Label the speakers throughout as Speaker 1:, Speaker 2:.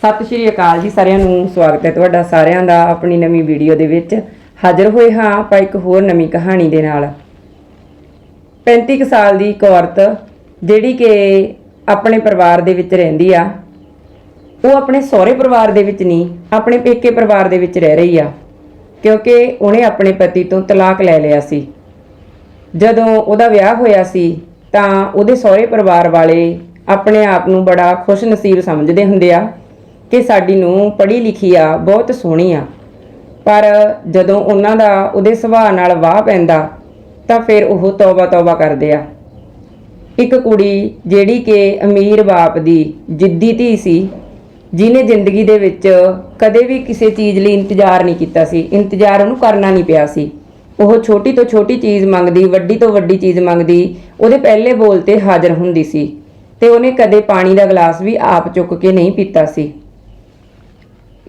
Speaker 1: ਸਤਿ ਸ਼੍ਰੀ ਅਕਾਲ ਜੀ ਸਾਰਿਆਂ ਨੂੰ, ਸਵਾਗਤ ਹੈ ਤੁਹਾਡਾ ਸਾਰਿਆਂ ਦਾ ਆਪਣੀ ਨਵੀਂ ਵੀਡੀਓ ਦੇ ਵਿੱਚ। ਹਾਜ਼ਰ ਹੋਏ ਹਾਂ ਆਪਾਂ ਇੱਕ ਹੋਰ ਨਵੀਂ ਕਹਾਣੀ ਦੇ ਨਾਲ। 35 ਕੁ ਸਾਲ ਦੀ ਇੱਕ ਔਰਤ, ਜਿਹੜੀ ਕਿ ਆਪਣੇ ਪਰਿਵਾਰ ਦੇ ਵਿੱਚ ਰਹਿੰਦੀ ਆ, ਉਹ ਆਪਣੇ ਸਹੁਰੇ ਪਰਿਵਾਰ ਦੇ ਵਿੱਚ ਨਹੀਂ, ਆਪਣੇ ਪੇਕੇ ਪਰਿਵਾਰ ਦੇ ਵਿੱਚ ਰਹਿ ਰਹੀ ਆ, ਕਿਉਂਕਿ ਉਹਨੇ ਆਪਣੇ ਪਤੀ ਤੋਂ ਤਲਾਕ ਲੈ ਲਿਆ ਸੀ। ਜਦੋਂ ਉਹਦਾ ਵਿਆਹ ਹੋਇਆ ਸੀ, ਤਾਂ ਉਹਦੇ ਸਹੁਰੇ ਪਰਿਵਾਰ ਵਾਲੇ ਆਪਣੇ ਆਪ ਨੂੰ ਬੜਾ ਖੁਸ਼ ਨਸੀਬ ਸਮਝਦੇ ਹੁੰਦੇ ਆ। ਕਿ ਸਾਡੀ ਨੂੰ ਪੜ੍ਹੀ ਲਿਖੀ ਆ, ਬਹੁਤ ਸੋਹਣੀ ਆ। ਪਰ ਜਦੋਂ ਉਹਨਾਂ ਦਾ ਉਹਦੇ ਸੁਭਾਅ ਨਾਲ ਵਾਹ ਪੈਂਦਾ, ਤਾਂ ਫਿਰ ਉਹ ਤੌਬਾ ਤੌਬਾ ਕਰਦੇ ਆ। ਇੱਕ ਕੁੜੀ ਜਿਹੜੀ ਕਿ ਅਮੀਰ ਬਾਪ ਦੀ ਜਿੱਦੀ ਧੀ ਸੀ ਜਿਨੇ ਜ਼ਿੰਦਗੀ ਦੇ ਵਿੱਚ ਕਦੇ ਵੀ ਕਿਸੇ ਚੀਜ਼ ਲਈ ਇੰਤਜ਼ਾਰ ਨਹੀਂ ਕੀਤਾ ਸੀ, ਇੰਤਜ਼ਾਰ ਉਹਨੂੰ ਕਰਨਾ ਨਹੀਂ ਪਿਆ ਸੀ। ਉਹ ਛੋਟੀ ਤੋਂ ਛੋਟੀ ਚੀਜ਼ ਮੰਗਦੀ, ਵੱਡੀ ਤੋਂ ਵੱਡੀ ਚੀਜ਼ ਮੰਗਦੀ, ਉਹਦੇ ਪਹਿਲੇ ਬੋਲ ਤੇ ਹਾਜ਼ਰ ਹੁੰਦੀ ਸੀ। ਤੇ ਉਹਨੇ ਕਦੇ ਪਾਣੀ ਦਾ ਗਲਾਸ ਵੀ ਆਪ ਚੁੱਕ ਕੇ ਨਹੀਂ ਪੀਤਾ ਸੀ।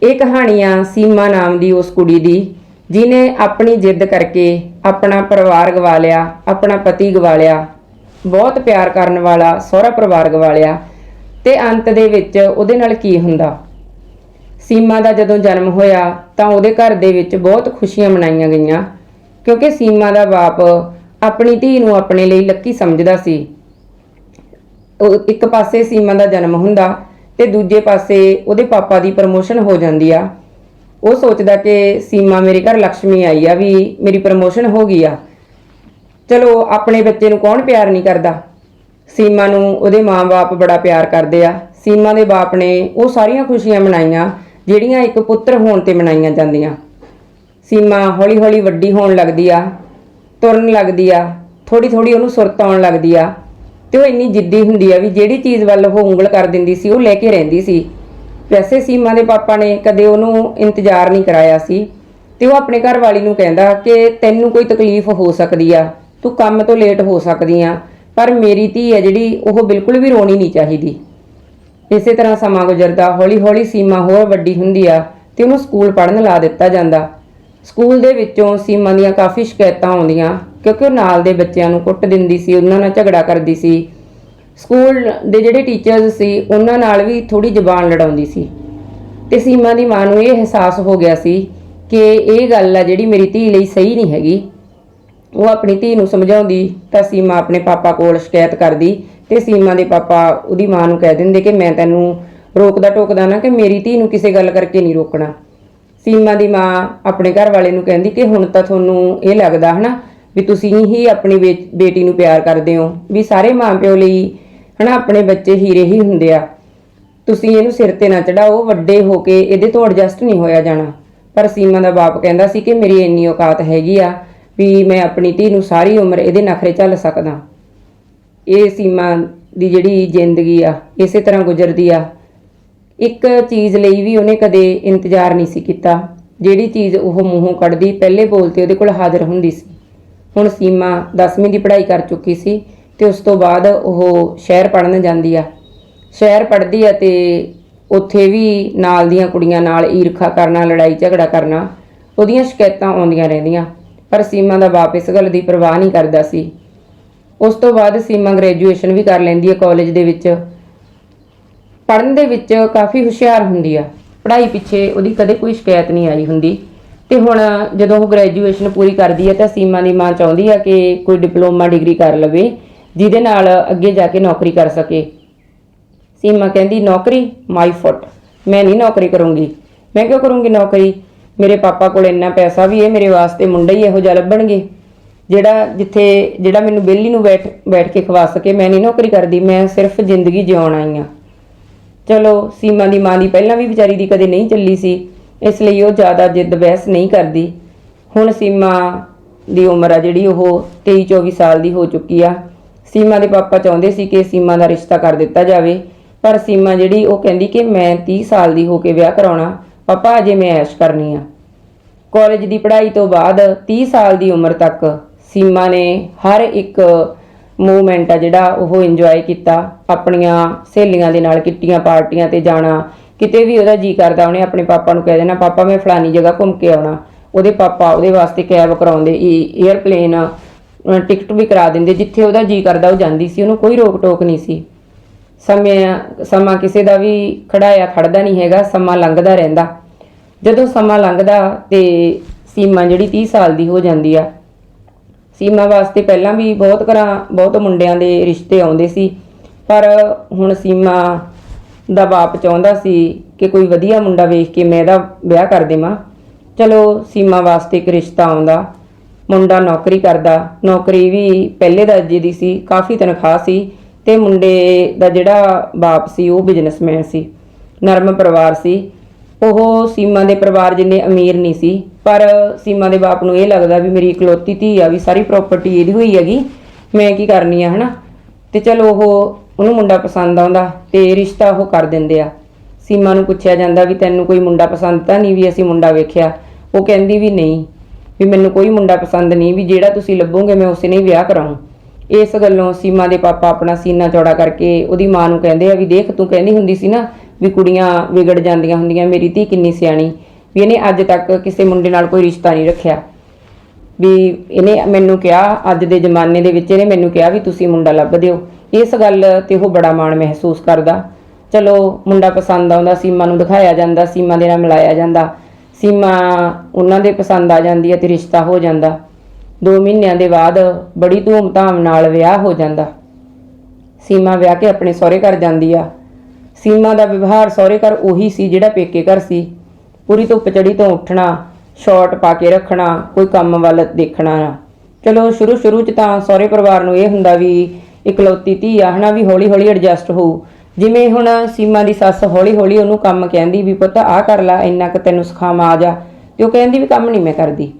Speaker 1: ਇਹ ਕਹਾਣੀ ਆ ਸੀਮਾ ਨਾਮ ਦੀ ਉਸ ਕੁੜੀ ਦੀ ਜਿਨੇ ਆਪਣੀ ਜਿੱਦ ਕਰਕੇ ਆਪਣਾ ਪਰਿਵਾਰ ਗਵਾ ਲਿਆ, ਆਪਣਾ ਪਤੀ ਗਵਾ ਲਿਆ, ਬਹੁਤ ਪਿਆਰ ਕਰਨ ਵਾਲਾ ਸਹੁਰਾ ਪਰਿਵਾਰ ਗਵਾ ਲਿਆ ਤੇ ਅੰਤ ਦੇ ਵਿੱਚ ਉਹਦੇ ਨਾਲ ਕੀ ਹੁੰਦਾ? ਸੀਮਾ ਦਾ ਜਦੋਂ ਜਨਮ ਹੋਇਆ ਤਾਂ ਉਹਦੇ ਘਰ ਦੇ ਵਿੱਚ ਬਹੁਤ ਖੁਸ਼ੀਆਂ ਮਨਾਈਆਂ ਗਈਆਂ, ਕਿਉਂਕਿ ਸੀਮਾ ਦਾ ਬਾਪ ਆਪਣੀ ਧੀ ਨੂੰ ਆਪਣੇ ਲਈ ਲੱਕੀ ਸਮਝਦਾ ਸੀ। ਇੱਕ ਪਾਸੇ ਸੀਮਾ ਦਾ ਜਨਮ ਹੁੰਦਾ ਤੇ ਦੂਜੇ ਪਾਸੇ ਉਹਦੇ ਪਾਪਾ ਦੀ ਪ੍ਰਮੋਸ਼ਨ ਹੋ ਜਾਂਦੀ ਆ। ਉਹ ਸੋਚਦਾ ਕਿ ਸੀਮਾ ਮੇਰੇ ਘਰ ਲక్ష్ਮੀ ਆਈ ਆ ਵੀ ਮੇਰੀ ਪ੍ਰਮੋਸ਼ਨ ਹੋ ਗਈ ਆ। ਚਲੋ, ਆਪਣੇ ਬੱਚੇ ਨੂੰ ਕੌਣ ਪਿਆਰ ਨਹੀਂ ਕਰਦਾ? ਸੀਮਾ ਨੂੰ ਉਹਦੇ ਮਾਂ-ਬਾਪ ਬੜਾ ਪਿਆਰ ਕਰਦੇ ਆ। ਸੀਮਾ ਦੇ ਬਾਪ ਨੇ ਉਹ ਸਾਰੀਆਂ ਖੁਸ਼ੀਆਂ ਮਨਾਈਆਂ, ਜਿਹੜੀਆਂ ਇੱਕ ਪੁੱਤਰ ਹੋਣ ਤੇ ਮਨਾਈਆਂ ਜਾਂਦੀਆਂ। ਸੀਮਾ ਹੌਲੀ-ਹੌਲੀ ਵੱਡੀ ਹੋਣ ਲੱਗਦੀ ਆ, ਤੁਰਨ ਲੱਗਦੀ ਆ ਥੋੜੀ-ਥੋੜੀ ਉਹਨੂੰ ਸੁਰਤ ਆਉਣ ਲੱਗਦੀ ਆ। ਤੇ ਉਹ ਇੰਨੀ ਜਿੱਦੀ ਹੁੰਦੀ ਆ ਵੀ ਜਿਹੜੀ ਚੀਜ਼ ਵੱਲ ਉਹ ਉਂਗਲ ਕਰ ਦਿੰਦੀ ਸੀ, ਉਹ ਲੈ ਕੇ ਰਹਿੰਦੀ ਸੀ। ਵੈਸੇ ਸੀਮਾ ਦੇ ਪਾਪਾ ਨੇ ਕਦੇ ਉਹਨੂੰ ਇੰਤਜ਼ਾਰ ਨਹੀਂ ਕਰਾਇਆ ਸੀ ਤੇ ਉਹ ਆਪਣੇ ਘਰ ਵਾਲੀ ਨੂੰ ਕਹਿੰਦਾ ਕਿ ਤੈਨੂੰ ਕੋਈ ਤਕਲੀਫ ਹੋ ਸਕਦੀ ਆ, ਤੂੰ ਕੰਮ ਤੋਂ ਲੇਟ ਹੋ ਸਕਦੀ ਆ, ਪਰ ਮੇਰੀ ਧੀ ਹੈ ਜਿਹੜੀ, ਉਹ ਬਿਲਕੁਲ ਵੀ ਰੋਣੀ ਨਹੀਂ ਚਾਹੀਦੀ। ਇਸੇ ਤਰ੍ਹਾਂ ਸਮਾਂ ਗੁਜ਼ਰਦਾ, ਹੌਲੀ-ਹੌਲੀ ਸੀਮਾ ਹੋਰ ਵੱਡੀ ਹੁੰਦੀ ਆ ਤੇ ਉਹਨੂੰ ਸਕੂਲ ਪੜ੍ਹਨ ਲਾ ਦਿੱਤਾ ਜਾਂਦਾ। ਸਕੂਲ ਦੇ ਵਿੱਚੋਂ ਸੀਮਾ ਦੀਆਂ ਕਾਫੀ ਸ਼ਿਕਾਇਤਾਂ ਆਉਂਦੀਆਂ, ਕਿਉਂਕਿ ਉਹ ਨਾਲ ਦੇ ਬੱਚਿਆਂ ਨੂੰ ਕੁੱਟ ਦਿੰਦੀ ਸੀ, ਉਹਨਾਂ ਨਾਲ ਝਗੜਾ ਕਰਦੀ ਸੀ। ਸਕੂਲ ਦੇ ਜਿਹੜੇ ਟੀਚਰਸ ਸੀ, ਉਹਨਾਂ ਨਾਲ ਵੀ ਥੋੜੀ ਜ਼ਬਾਨ ਲੜਾਉਂਦੀ ਸੀ। ਤੇ ਸੀਮਾ ਦੀ ਮਾਂ ਨੂੰ ਇਹ ਅਹਿਸਾਸ ਹੋ ਗਿਆ ਸੀ ਕਿ ਇਹ ਗੱਲ ਆ ਜਿਹੜੀ ਮੇਰੀ ਧੀ ਲਈ ਸਹੀ ਨਹੀਂ ਹੈਗੀ। ਉਹ ਆਪਣੀ ਧੀ ਨੂੰ ਸਮਝਾਉਂਦੀ, ਤਾਂ ਸੀਮਾ ਆਪਣੇ ਪਾਪਾ ਕੋਲ ਸ਼ਿਕਾਇਤ ਕਰਦੀ ਤੇ ਸੀਮਾ ਦੇ ਪਾਪਾ ਉਹਦੀ ਮਾਂ ਨੂੰ ਕਹਿ ਦਿੰਦੇ ਕਿ ਮੈਂ ਤੈਨੂੰ ਰੋਕਦਾ ਟੋਕਦਾ ਨਾ ਕਿ ਮੇਰੀ ਧੀ ਨੂੰ ਕਿਸੇ ਗੱਲ ਕਰਕੇ ਨਹੀਂ ਰੋਕਣਾ। ਸੀਮਾ ਦੀ ਮਾਂ ਆਪਣੇ ਘਰ ਵਾਲੇ ਨੂੰ ਕਹਿੰਦੀ ਕਿ ਹੁਣ ਤਾਂ ਤੁਹਾਨੂੰ ਇਹ ਲੱਗਦਾ ਹਨਾ ਵੀ ਤੁਸੀਂ ਹੀ ਆਪਣੀ ਬੇ- ਬੇਟੀ ਨੂੰ ਪਿਆਰ ਕਰਦੇ ਹੋ, ਵੀ ਸਾਰੇ ਮਾਪਿਓ ਲਈ ਹਨਾ ਆਪਣੇ ਬੱਚੇ ਹੀਰੇ ਹੀ ਹੁੰਦੇ ਆ। ਤੁਸੀਂ ਇਹਨੂੰ ਸਿਰ ਤੇ ਨਾ ਚੜਾਓ, ਵੱਡੇ ਹੋ ਕੇ ਇਹਦੇ ਤੋਂ ਐਡਜਸਟ ਨਹੀਂ ਹੋਇਆ ਜਾਣਾ। ਪਰ ਸੀਮਾ ਦਾ ਬਾਪ ਕਹਿੰਦਾ ਸੀ ਕਿ ਮੇਰੀ ਇੰਨੀ ਔਕਾਤ ਹੈਗੀ ਆ ਵੀ ਮੈਂ ਆਪਣੀ ਧੀ ਨੂੰ ਸਾਰੀ ਉਮਰ ਇਹਦੇ ਨਖਰੇ ਝੱਲ ਸਕਦਾ। ਇਹ ਸੀਮਾ ਦੀ ਜਿਹੜੀ ਜ਼ਿੰਦਗੀ ਆ, ਇਸੇ ਤਰ੍ਹਾਂ ਗੁਜ਼ਰਦੀ ਆ। ਇੱਕ ਚੀਜ਼ ਲਈ ਵੀ ਉਹਨੇ ਕਦੇ ਇੰਤਜ਼ਾਰ ਨਹੀਂ ਸੀ ਕੀਤਾ। ਜਿਹੜੀ ਚੀਜ਼ ਉਹ ਮੂੰਹੋਂ ਕੱਢਦੀ, ਪਹਿਲੇ ਬੋਲ ਤੇ ਉਹਦੇ ਕੋਲ ਹਾਜ਼ਰ ਹੁੰਦੀ ਸੀ। ਹੁਣ ਸੀਮਾ 10ਵੀਂ ਦੀ ਪੜ੍ਹਾਈ ਕਰ ਚੁੱਕੀ ਸੀ ਤੇ ਉਸ ਤੋਂ ਬਾਅਦ ਉਹ ਸ਼ਹਿਰ ਪੜ੍ਹਨ ਜਾਂਦੀ ਆ। ਸ਼ਹਿਰ ਪੜ੍ਹਦੀ ਆ ਤੇ ਉੱਥੇ ਵੀ ਨਾਲ ਦੀਆਂ ਕੁੜੀਆਂ ਨਾਲ ਈਰਖਾ ਕਰਨਾ, ਲੜਾਈ ਝਗੜਾ ਕਰਨਾ, ਉਹਦੀਆਂ ਸ਼ਿਕਾਇਤਾਂ ਆਉਂਦੀਆਂ ਰਹਿੰਦੀਆਂ। ਪਰ ਸੀਮਾ ਦਾ ਬਾਪ ਇਸ ਗੱਲ ਦੀ ਪਰਵਾਹ ਨਹੀਂ ਕਰਦਾ ਸੀ। ਉਸ ਤੋਂ ਬਾਅਦ ਸੀਮਾ ਗ੍ਰੈਜੂਏਸ਼ਨ ਵੀ ਕਰ ਲੈਂਦੀ ਹੈ ਕਾਲਜ ਦੇ ਵਿੱਚ। ਪੜ੍ਹਨ ਦੇ ਵਿੱਚ ਕਾਫੀ ਹੁਸ਼ਿਆਰ ਹੁੰਦੀ ਆ। ਪੜ੍ਹਾਈ ਪਿੱਛੇ ਉਹਦੀ ਕਦੇ ਕੋਈ ਸ਼ਿਕਾਇਤ ਨਹੀਂ ਆਈ ਹੁੰਦੀ। ਤੇ ਹੁਣ ਜਦੋਂ ਉਹ ਗ੍ਰੈਜੂਏਸ਼ਨ ਪੂਰੀ ਕਰਦੀ ਹੈ ਤਾਂ ਸੀਮਾ ਦੀ ਮਾਂ ਚਾਹੁੰਦੀ ਆ ਕਿ ਕੋਈ ਡਿਪਲੋਮਾ ਡਿਗਰੀ ਕਰ ਲਵੇ, ਜਿਹਦੇ ਨਾਲ ਅੱਗੇ ਜਾ ਕੇ ਨੌਕਰੀ ਕਰ ਸਕੇ। ਸੀਮਾ ਕਹਿੰਦੀ, ਨੌਕਰੀ? ਮਾਈ ਫੁੱਟ ਮੈਂ ਨਹੀਂ ਨੌਕਰੀ ਕਰੂੰਗੀ। ਮੈਂ ਕਿਉਂ ਕਰੂੰਗੀ ਨੌਕਰੀ? ਮੇਰੇ ਪਾਪਾ ਕੋਲ ਇੰਨਾ ਪੈਸਾ ਵੀ ਹੈ ਮੇਰੇ ਵਾਸਤੇ ਮੁੰਡਾ ਹੀ ਇਹੋ ਜਿਹਾ ਲੱਭਣਗੇ। ਜਿਹੜਾ ਜਿੱਥੇ, ਜਿਹੜਾ ਮੈਨੂੰ ਬੇਲੀ ਨੂੰ ਬੈਠ ਬੈਠ ਕੇ ਖਵਾ ਸਕੇ, ਮੈਂ ਨਹੀਂ ਨੌਕਰੀ ਕਰਦੀ। ਮੈਂ ਸਿਰਫ ਜ਼ਿੰਦਗੀ ਜਿਉਣ ਆਈ ਆ। ਚਲੋ, ਸੀਮਾ ਦੀ ਮਾਂ ਦੀ ਪਹਿਲਾਂ ਵੀ ਵਿਚਾਰੀ ਦੀ ਕਦੇ ਨਹੀਂ ਚੱਲੀ ਸੀ, ਇਸ ਲਈ ਉਹ ਜ਼ਿਆਦਾ ਜਿੱਦ ਬਹਿਸ ਨਹੀਂ ਕਰਦੀ। ਹੁਣ ਸੀਮਾ ਦੀ ਉਮਰ ਆ ਜਿਹੜੀ, ਉਹ 23 24 ਸਾਲ ਦੀ ਹੋ ਚੁੱਕੀ ਆ। ਸੀਮਾ ਦੇ ਪਾਪਾ ਚਾਹੁੰਦੇ ਸੀ ਕਿ ਸੀਮਾ ਦਾ ਰਿਸ਼ਤਾ ਕਰ ਦਿੱਤਾ ਜਾਵੇ, ਪਰ ਸੀਮਾ ਜਿਹੜੀ, ਉਹ ਕਹਿੰਦੀ ਕਿ ਮੈਂ 30 ਸਾਲ ਦੀ ਹੋ ਕੇ ਵਿਆਹ ਕਰਾਉਣਾ, ਪਾਪਾ ਅਜੇ ਮੈਂ ਐਸ਼ ਕਰਨੀ ਆ। ਕਾਲਜ ਦੀ ਪੜ੍ਹਾਈ ਤੋਂ ਬਾਅਦ 30 ਸਾਲ ਦੀ ਉਮਰ ਤੱਕ ਸੀਮਾ ਨੇ ਹਰ ਇੱਕ ਮੂਵਮੈਂਟ ਆ ਜਿਹੜਾ ਉਹ ਇੰਜੋਏ ਕੀਤਾ, ਆਪਣੀਆਂ ਸਹੇਲੀਆਂ ਦੇ ਨਾਲ ਕਿੱਟੀਆਂ ਪਾਰਟੀਆਂ ਤੇ ਜਾਣਾ, ਕਿਤੇ ਵੀ ਉਹਦਾ ਜੀ ਕਰਦਾ ਉਹਨੇ ਆਪਣੇ ਪਾਪਾ ਨੂੰ ਕਹਿ ਦੇਣਾ, ਪਾਪਾ, ਮੈਂ ਫਲਾਨੀ ਜਗ੍ਹਾ ਘੁੰਮ ਕੇ ਆਉਣਾ। ਉਹਦੇ ਪਾਪਾ ਉਹਦੇ ਵਾਸਤੇ ਕੈਬ ਕਰਾਉਂਦੇ 에ਅਰਪਲੇਨ ਟਿਕਟ ਵੀ ਕਰਾ ਦਿੰਦੇ, ਜਿੱਥੇ ਉਹਦਾ ਜੀ ਕਰਦਾ ਉਹ ਜਾਂਦੀ ਸੀ, ਉਹਨੂੰ ਕੋਈ ਰੋਕ ਟੋਕ ਨਹੀਂ ਸੀ। ਸਮੇਂ, ਸਮਾਂ ਕਿਸੇ ਦਾ ਵੀ ਖੜਾਇਆ, ਖੜਦਾ ਨਹੀਂ ਹੈਗਾ, ਸਮਾਂ ਲੰਘਦਾ ਰਹਿੰਦਾ। ਜਦੋਂ ਸਮਾਂ ਲੰਘਦਾ ਤੇ ਸੀਮਾ ਜਿਹੜੀ 30 ਸਾਲ ਦੀ ਹੋ ਜਾਂਦੀ ਆ ਸੀਮਾ ਵਾਸਤੇ ਪਹਿਲਾਂ ਵੀ ਬਹੁਤ ਘਰਾਂ, ਬਹੁਤ ਮੁੰਡਿਆਂ ਦੇ ਰਿਸ਼ਤੇ ਆਉਂਦੇ ਸੀ। ਪਰ ਹੁਣ ਸੀਮਾ ਦਾ ਬਾਪ ਚਾਹੁੰਦਾ ਸੀ ਕਿ ਕੋਈ ਵਧੀਆ ਮੁੰਡਾ ਵੇਖ ਕੇ ਮੈਂ ਇਹਦਾ ਵਿਆਹ ਕਰ ਦੇਵਾਂ। ਚਲੋ ਸੀਮਾ ਵਾਸਤੇ ਇੱਕ ਰਿਸ਼ਤਾ ਆਉਂਦਾ, ਮੁੰਡਾ ਨੌਕਰੀ ਕਰਦਾ। ਨੌਕਰੀ ਵੀ ਪਹਿਲੇ ਦਰਜੇ ਦੀ ਸੀ, ਕਾਫੀ ਤਨਖਾਹ ਸੀ ਤੇ ਮੁੰਡੇ ਦਾ ਜਿਹੜਾ ਬਾਪ ਸੀ ਉਹ ਬਿਜ਼ਨਸਮੈਨ ਸੀ, ਨਰਮ ਪਰਿਵਾਰ ਸੀ। ਉਹ ਸੀਮਾ ਦੇ ਪਰਿਵਾਰ ਜਿੰਨੇ ਅਮੀਰ ਨਹੀਂ ਸੀ, ਪਰ ਸੀਮਾ ਦੇ ਬਾਪ ਨੂੰ ਇਹ ਲੱਗਦਾ ਵੀ ਮੇਰੀ ਇਕਲੌਤੀ ਧੀ ਆ, ਵੀ ਸਾਰੀ ਪ੍ਰਾਪਰਟੀ ਇਹਦੀ ਹੋਈ ਹੈਗੀ, ਮੈਂ ਕੀ ਕਰਨੀ ਆ, ਹਨਾ? ਤੇ ਚਲੋ ਉਹ ਉਹਨੂੰ ਮੁੰਡਾ ਪਸੰਦ ਆਉਂਦਾ ਤੇ ਰਿਸ਼ਤਾ ਉਹ ਕਰ ਦਿੰਦੇ ਆ। ਸੀਮਾ ਨੂੰ ਪੁੱਛਿਆ ਜਾਂਦਾ ਵੀ ਤੈਨੂੰ ਕੋਈ ਮੁੰਡਾ ਪਸੰਦ ਤਾਂ ਨਹੀਂ ਵੀ ਅਸੀਂ ਮੁੰਡਾ ਵੇਖਿਆ? ਉਹ ਕਹਿੰਦੀ ਵੀ ਨਹੀਂ, ਵੀ ਮੈਨੂੰ ਕੋਈ ਮੁੰਡਾ ਪਸੰਦ ਨਹੀਂ, ਵੀ ਜਿਹੜਾ ਤੁਸੀਂ ਲੱਭੋਗੇ ਮੈਂ ਉਸੇ ਨਾਲ ਹੀ ਵਿਆਹ ਕਰਾਉਂ ਇਸ ਗੱਲੋਂ ਸੀਮਾ ਦੇ ਪਾਪਾ ਆਪਣਾ ਸੀਨਾ ਚੌੜਾ ਕਰਕੇ ਉਹਦੀ ਮਾਂ ਨੂੰ ਕਹਿੰਦੇ ਆ ਵੀ ਦੇਖ, ਤੂੰ ਕਹਿੰਦੀ ਹੁੰਦੀ ਸੀ ਨਾ ਵੀ ਕੁੜੀਆਂ ਵਿਗੜ ਜਾਂਦੀਆਂ ਹੁੰਦੀਆਂ, ਮੇਰੀ ਧੀ ਕਿੰਨੀ ਸਿਆਣੀ। ਵੀ ਇਹਨੇ ਅੱਜ ਤੱਕ ਕਿਸੇ ਮੁੰਡੇ ਨਾਲ ਕੋਈ ਰਿਸ਼ਤਾ ਨਹੀਂ ਰੱਖਿਆ। ਵੀ ਇਹਨੇ ਮੈਨੂੰ ਕਿਹਾ, ਅੱਜ ਦੇ ਜ਼ਮਾਨੇ ਦੇ ਵਿੱਚ ਇਹਨੇ ਮੈਨੂੰ ਕਿਹਾ ਵੀ ਤੁਸੀਂ ਮੁੰਡਾ ਲੱਭ ਦਿਓ। ਇਸ ਗੱਲ ਤੇ ਉਹ ਬੜਾ ਮਾਣ ਮਹਿਸੂਸ ਕਰਦਾ। ਚਲੋ, ਮੁੰਡਾ ਪਸੰਦ ਆਉਂਦਾ, ਸੀਮਾ ਨੂੰ ਦਿਖਾਇਆ ਜਾਂਦਾ, ਸੀਮਾ ਦੇ ਨਾਲ ਮਿਲਾਇਆ ਜਾਂਦਾ। ਸੀਮਾ ਉਹਨਾਂ ਦੇ ਪਸੰਦ ਆ ਜਾਂਦੀ ਹੈ ਤੇ ਰਿਸ਼ਤਾ ਹੋ ਜਾਂਦਾ। 2 ਮਹੀਨਿਆਂ ਦੇ ਬਾਅਦ ਬੜੀ ਧੂਮ-ਧਾਮ ਨਾਲ ਵਿਆਹ ਹੋ ਜਾਂਦਾ। ਸੀਮਾ ਵਿਆਹ ਕੇ ਆਪਣੇ ਸਹੁਰੇ ਘਰ ਜਾਂਦੀ ਆ। ਸੀਮਾ ਦਾ ਵਿਵਹਾਰ ਸਹੁਰੇ ਘਰ ਉਹੀ ਸੀ ਜਿਹੜਾ ਪੇਕੇ ਘਰ ਸੀ। ਪੂਰੀ ਧੁੱਪ ਚੜੀ ਤੋਂ ਉੱਠਣਾ, ਸ਼ਾਰਟ ਪਾ ਕੇ ਰੱਖਣਾ, ਕੋਈ ਕੰਮ ਵੱਲ ਦੇਖਣਾ। ਨਾ ਚਲੋ ਸ਼ੁਰੂ ਸ਼ੁਰੂ ਚ ਤਾਂ ਸਹੁਰੇ ਪਰਿਵਾਰ ਨੂੰ ਇਹ ਹੁੰਦਾ ਵੀ ਇਕਲੌਤੀ ਧੀ ਆ, ਹਨਾ ਵੀ ਹੌਲੀ ਹੌਲੀ ਐਡਜਸਟ ਹੋਊ। ਜਿਵੇਂ ਹੁਣ ਸੀਮਾ ਦੀ ਸੱਸ ਹੌਲੀ ਹੌਲੀ ਉਹਨੂੰ ਕੰਮ ਕਹਿੰਦੀ ਵੀ ਪੁੱਤ ਆਹ ਕਰ ਲੈ, ਇੰਨਾ ਕੁ ਤੈਨੂੰ ਸਿਖਾਵਾਂ ਆ ਜਾ। ਤੇ ਉਹ ਕਹਿੰਦੀ ਵੀ ਕੰਮ ਨਹੀਂ ਮੈਂ ਕਰਦੀ।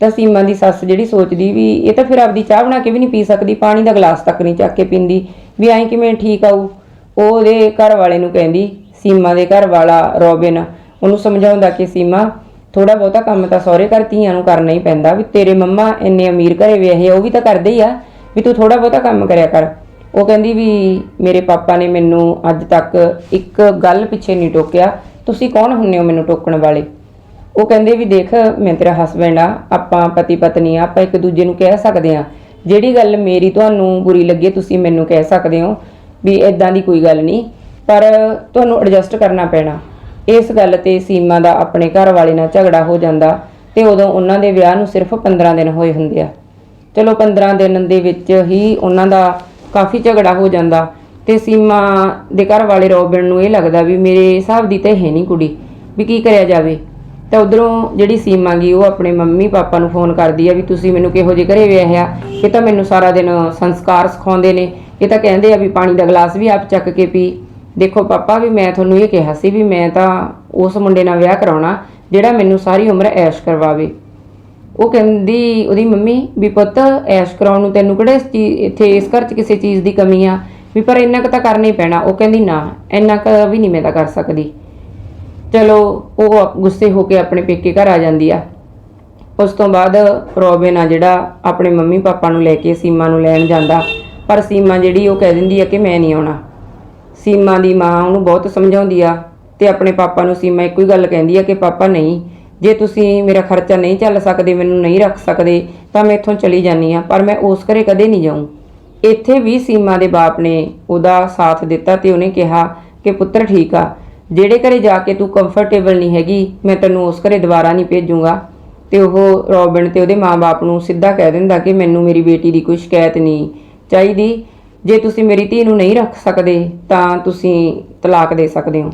Speaker 1: ਤਾਂ ਸੀਮਾ ਦੀ ਸੱਸ ਜਿਹੜੀ ਸੋਚਦੀ ਵੀ ਇਹ ਤਾਂ ਫਿਰ ਆਪਦੀ ਚਾਹ ਬਣਾ ਕੇ ਵੀ ਨਹੀਂ ਪੀ ਸਕਦੀ, ਪਾਣੀ ਦਾ ਗਲਾਸ ਤੱਕ ਨਹੀਂ ਚੱਕ ਕੇ ਪੀਂਦੀ, ਵੀ ਐਂ ਕਿਵੇਂ ਠੀਕ ਆਊ। ਉਹ ਉਹਦੇ ਘਰ ਵਾਲੇ ਨੂੰ ਕਹਿੰਦੀ ਸੀਮਾ ਦੇ ਘਰ ਵਾਲਾ ਰੋਬਿਨ ਉਹਨੂੰ ਸਮਝਾਉਂਦਾ ਕਿ ਸੀਮਾ ਥੋੜਾ ਬਹੁਤਾ ਕੰਮ ਤਾਂ ਸਹੁਰੇ ਘਰ ਧੀਆਂ ਨੂੰ ਕਰਨਾ ਹੀ ਪੈਂਦਾ ਵੀ ਤੇਰੇ ਮੰਮਾ ਇੰਨੇ ਅਮੀਰ ਘਰੇ ਵਿਆਹੇ ਆ, ਉਹ ਵੀ ਤਾਂ ਕਰਦੇ ਹੀ ਆ ਵੀ ਤੂੰ ਥੋੜਾ ਬਹੁਤਾ ਕੰਮ ਕਰਿਆ ਕਰ। ਉਹ ਕਹਿੰਦੀ ਵੀ ਮੇਰੇ ਪਾਪਾ ਨੇ ਮੈਨੂੰ ਅੱਜ ਤੱਕ ਇੱਕ ਗੱਲ ਪਿੱਛੇ ਨਹੀਂ ਟੋਕਿਆ ਤੁਸੀਂ ਕੌਣ ਹੁੰਨੇ ਹੋ ਮੈਨੂੰ ਟੋਕਣ ਵਾਲੇ? ਉਹ ਕਹਿੰਦੇ ਵੀ ਦੇਖ ਮੈਂ ਤੇਰਾ ਹਸਬੈਂਡ ਆ ਆਪਾਂ ਪਤੀ ਪਤਨੀ ਆ ਆਪਾਂ ਇੱਕ ਦੂਜੇ ਨੂੰ ਕਹਿ ਸਕਦੇ ਆ। ਜਿਹੜੀ ਗੱਲ ਮੇਰੀ ਤੁਹਾਨੂੰ ਬੁਰੀ ਲੱਗੇ ਤੁਸੀਂ ਮੈਨੂੰ ਕਹਿ ਸਕਦੇ ਹੋ। ਵੀ ਇਦਾਂ ਦੀ ਕੋਈ ਗੱਲ ਨਹੀਂ, ਪਰ ਤੁਹਾਨੂੰ ਐਡਜਸਟ ਕਰਨਾ ਪੈਣਾ। ਇਸ ਗੱਲ ਤੇ ਸੀਮਾ ਦਾ ਆਪਣੇ ਘਰ ਵਾਲੇ ਨਾਲ ਝਗੜਾ ਹੋ ਜਾਂਦਾ ਤੇ ਉਦੋਂ ਉਹਨਾਂ ਦੇ ਵਿਆਹ ਨੂੰ ਸਿਰਫ 15 ਦਿਨ ਹੋਏ ਹੁੰਦੇ ਆ। ਚਲੋ 15 ਦਿਨ ਦੇ ਵਿੱਚ ਹੀ ਉਹਨਾਂ ਦਾ ਕਾਫੀ ਝਗੜਾ ਹੋ ਜਾਂਦਾ ਤੇ ਸੀਮਾ ਦੇ ਘਰ ਵਾਲੇ ਰੋਬਿਨ ਨੂੰ ਇਹ ਲੱਗਦਾ ਵੀ ਮੇਰੇ ਹਿਸਾਬ ਦੀ ਤਾਂ ਹੈ ਨਹੀਂ ਕੁੜੀ, ਵੀ ਕੀ ਕਰਿਆ ਜਾਵੇ। ਤਾਂ ਉਧਰੋਂ ਜਿਹੜੀ ਸੀਮਾ ਗਈ ਉਹ ਆਪਣੇ ਮੰਮੀ ਪਾਪਾ ਨੂੰ ਫੋਨ ਕਰਦੀ ਆ ਵੀ ਤੁਸੀਂ ਮੈਨੂੰ ਕਿਹੋ ਜਿਹੇ ਘਰੇ ਵਿਆਹਿਆ, ਇਹ ਤਾਂ ਮੈਨੂੰ ਸਾਰਾ ਦਿਨ ਸੰਸਕਾਰ ਸਿਖਾਉਂਦੇ ਨੇ। ਇਹ ਤਾਂ ਕਹਿੰਦੇ ਆ ਵੀ ਪਾਣੀ ਦਾ ਗਲਾਸ ਵੀ ਆਪ ਚੱਕ ਕੇ ਪੀ। ਦੇਖੋ ਪਾਪਾ ਵੀ, ਮੈਂ ਤੁਹਾਨੂੰ ਇਹ ਕਿਹਾ ਸੀ ਵੀ ਮੈਂ ਤਾਂ ਉਸ ਮੁੰਡੇ ਨਾਲ ਵਿਆਹ ਕਰਾਉਣਾ, ਜਿਹੜਾ ਮੈਨੂੰ ਸਾਰੀ ਉਮਰ ਐਸ਼ ਕਰਵਾਵੇ। ਉਹ ਕਹਿੰਦੀ, ਉਹਦੀ ਮੰਮੀ ਵੀ ਪੁੱਤ, ਐਸ਼ ਕਰਾਉਣ ਨੂੰ ਤੈਨੂੰ ਕਿਹੜੇ ਇਸ ਚੀ- ਇੱਥੇ ਇਸ ਘਰ 'ਚ ਕਿਸੇ ਚੀਜ਼ ਦੀ ਕਮੀ ਆ? ਵੀ ਪਰ ਇੰਨਾ ਕੁ ਤਾਂ ਕਰਨਾ ਹੀ ਪੈਣਾ। ਉਹ ਕਹਿੰਦੀ, ਨਾ, ਇੰਨਾ ਕੁ ਵੀ ਨਹੀਂ ਮੈਂ ਤਾਂ ਕਰ ਸਕਦੀ। ਚਲੋ, ਉਹ ਗੁੱਸੇ ਹੋ ਕੇ ਆਪਣੇ ਪੇਕੇ ਘਰ ਆ ਜਾਂਦੀ ਆ। ਉਸ ਤੋਂ ਬਾਅਦ ਰੋਬਿਨ ਆ ਜਿਹੜਾ ਆਪਣੇ ਮੰਮੀ ਪਾਪਾ ਨੂੰ ਲੈ ਕੇ ਸੀਮਾ ਨੂੰ ਲੈਣ ਜਾਂਦਾ। ਪਰ ਸੀਮਾ ਜਿਹੜੀ ਉਹ ਕਹਿ ਦਿੰਦੀ ਆ ਕਿ ਮੈਂ ਨਹੀਂ ਆਉਣਾ। ਸੀਮਾ ਦੀ ਮਾਂ ਉਹਨੂੰ ਬਹੁਤ ਸਮਝਾਉਂਦੀ ਆ ਤੇ ਆਪਣੇ ਪਾਪਾ ਨੂੰ ਸੀਮਾ ਇੱਕੋ ਹੀ ਗੱਲ ਕਹਿੰਦੀ ਆ ਕਿ ਪਾਪਾ ਨਹੀਂ, ਜੇ ਤੁਸੀਂ ਮੇਰਾ ਖਰਚਾ ਨਹੀਂ ਚੱਲ ਸਕਦੇ, ਮੈਨੂੰ ਨਹੀਂ ਰੱਖ ਸਕਦੇ, ਤਾਂ ਮੈਂ ਇੱਥੋਂ ਚਲੀ ਜਾਨੀ ਆ, ਪਰ ਮੈਂ ਉਸ ਘਰੇ ਕਦੇ ਨਹੀਂ ਜਾਊਂ। ਇੱਥੇ ਵੀ ਸੀਮਾ ਦੇ ਬਾਪ ਨੇ ਉਹਦਾ ਸਾਥ ਦਿੱਤਾ ਤੇ ਉਹਨੇ ਕਿਹਾ ਕਿ ਪੁੱਤਰ ਠੀਕ ਆ, ਜਿਹੜੇ ਘਰੇ ਜਾ ਕੇ ਤੂੰ ਕੰਫਰਟੇਬਲ ਨਹੀਂ ਹੈਗੀ, ਮੈਂ ਤੈਨੂੰ ਉਸ ਘਰੇ ਦੁਬਾਰਾ ਨਹੀਂ ਭੇਜੂੰਗਾ। ਤੇ ਉਹ ਰੋਬਿਨ ਤੇ ਉਹਦੇ ਮਾਂ-ਬਾਪ ਨੂੰ ਸਿੱਧਾ ਕਹਿ ਦਿੰਦਾ ਕਿ ਮੈਨੂੰ ਮੇਰੀ ਬੇਟੀ ਦੀ ਕੋਈ ਸ਼ਿਕਾਇਤ ਨਹੀਂ ਚਾਹੀਦੀ। ਜੇ ਤੁਸੀਂ ਮੇਰੀ ਧੀ ਨੂੰ ਨਹੀਂ ਰੱਖ ਸਕਦੇ, ਤਾਂ ਤੁਸੀਂ ਤਲਾਕ ਦੇ ਸਕਦੇ ਹੋ।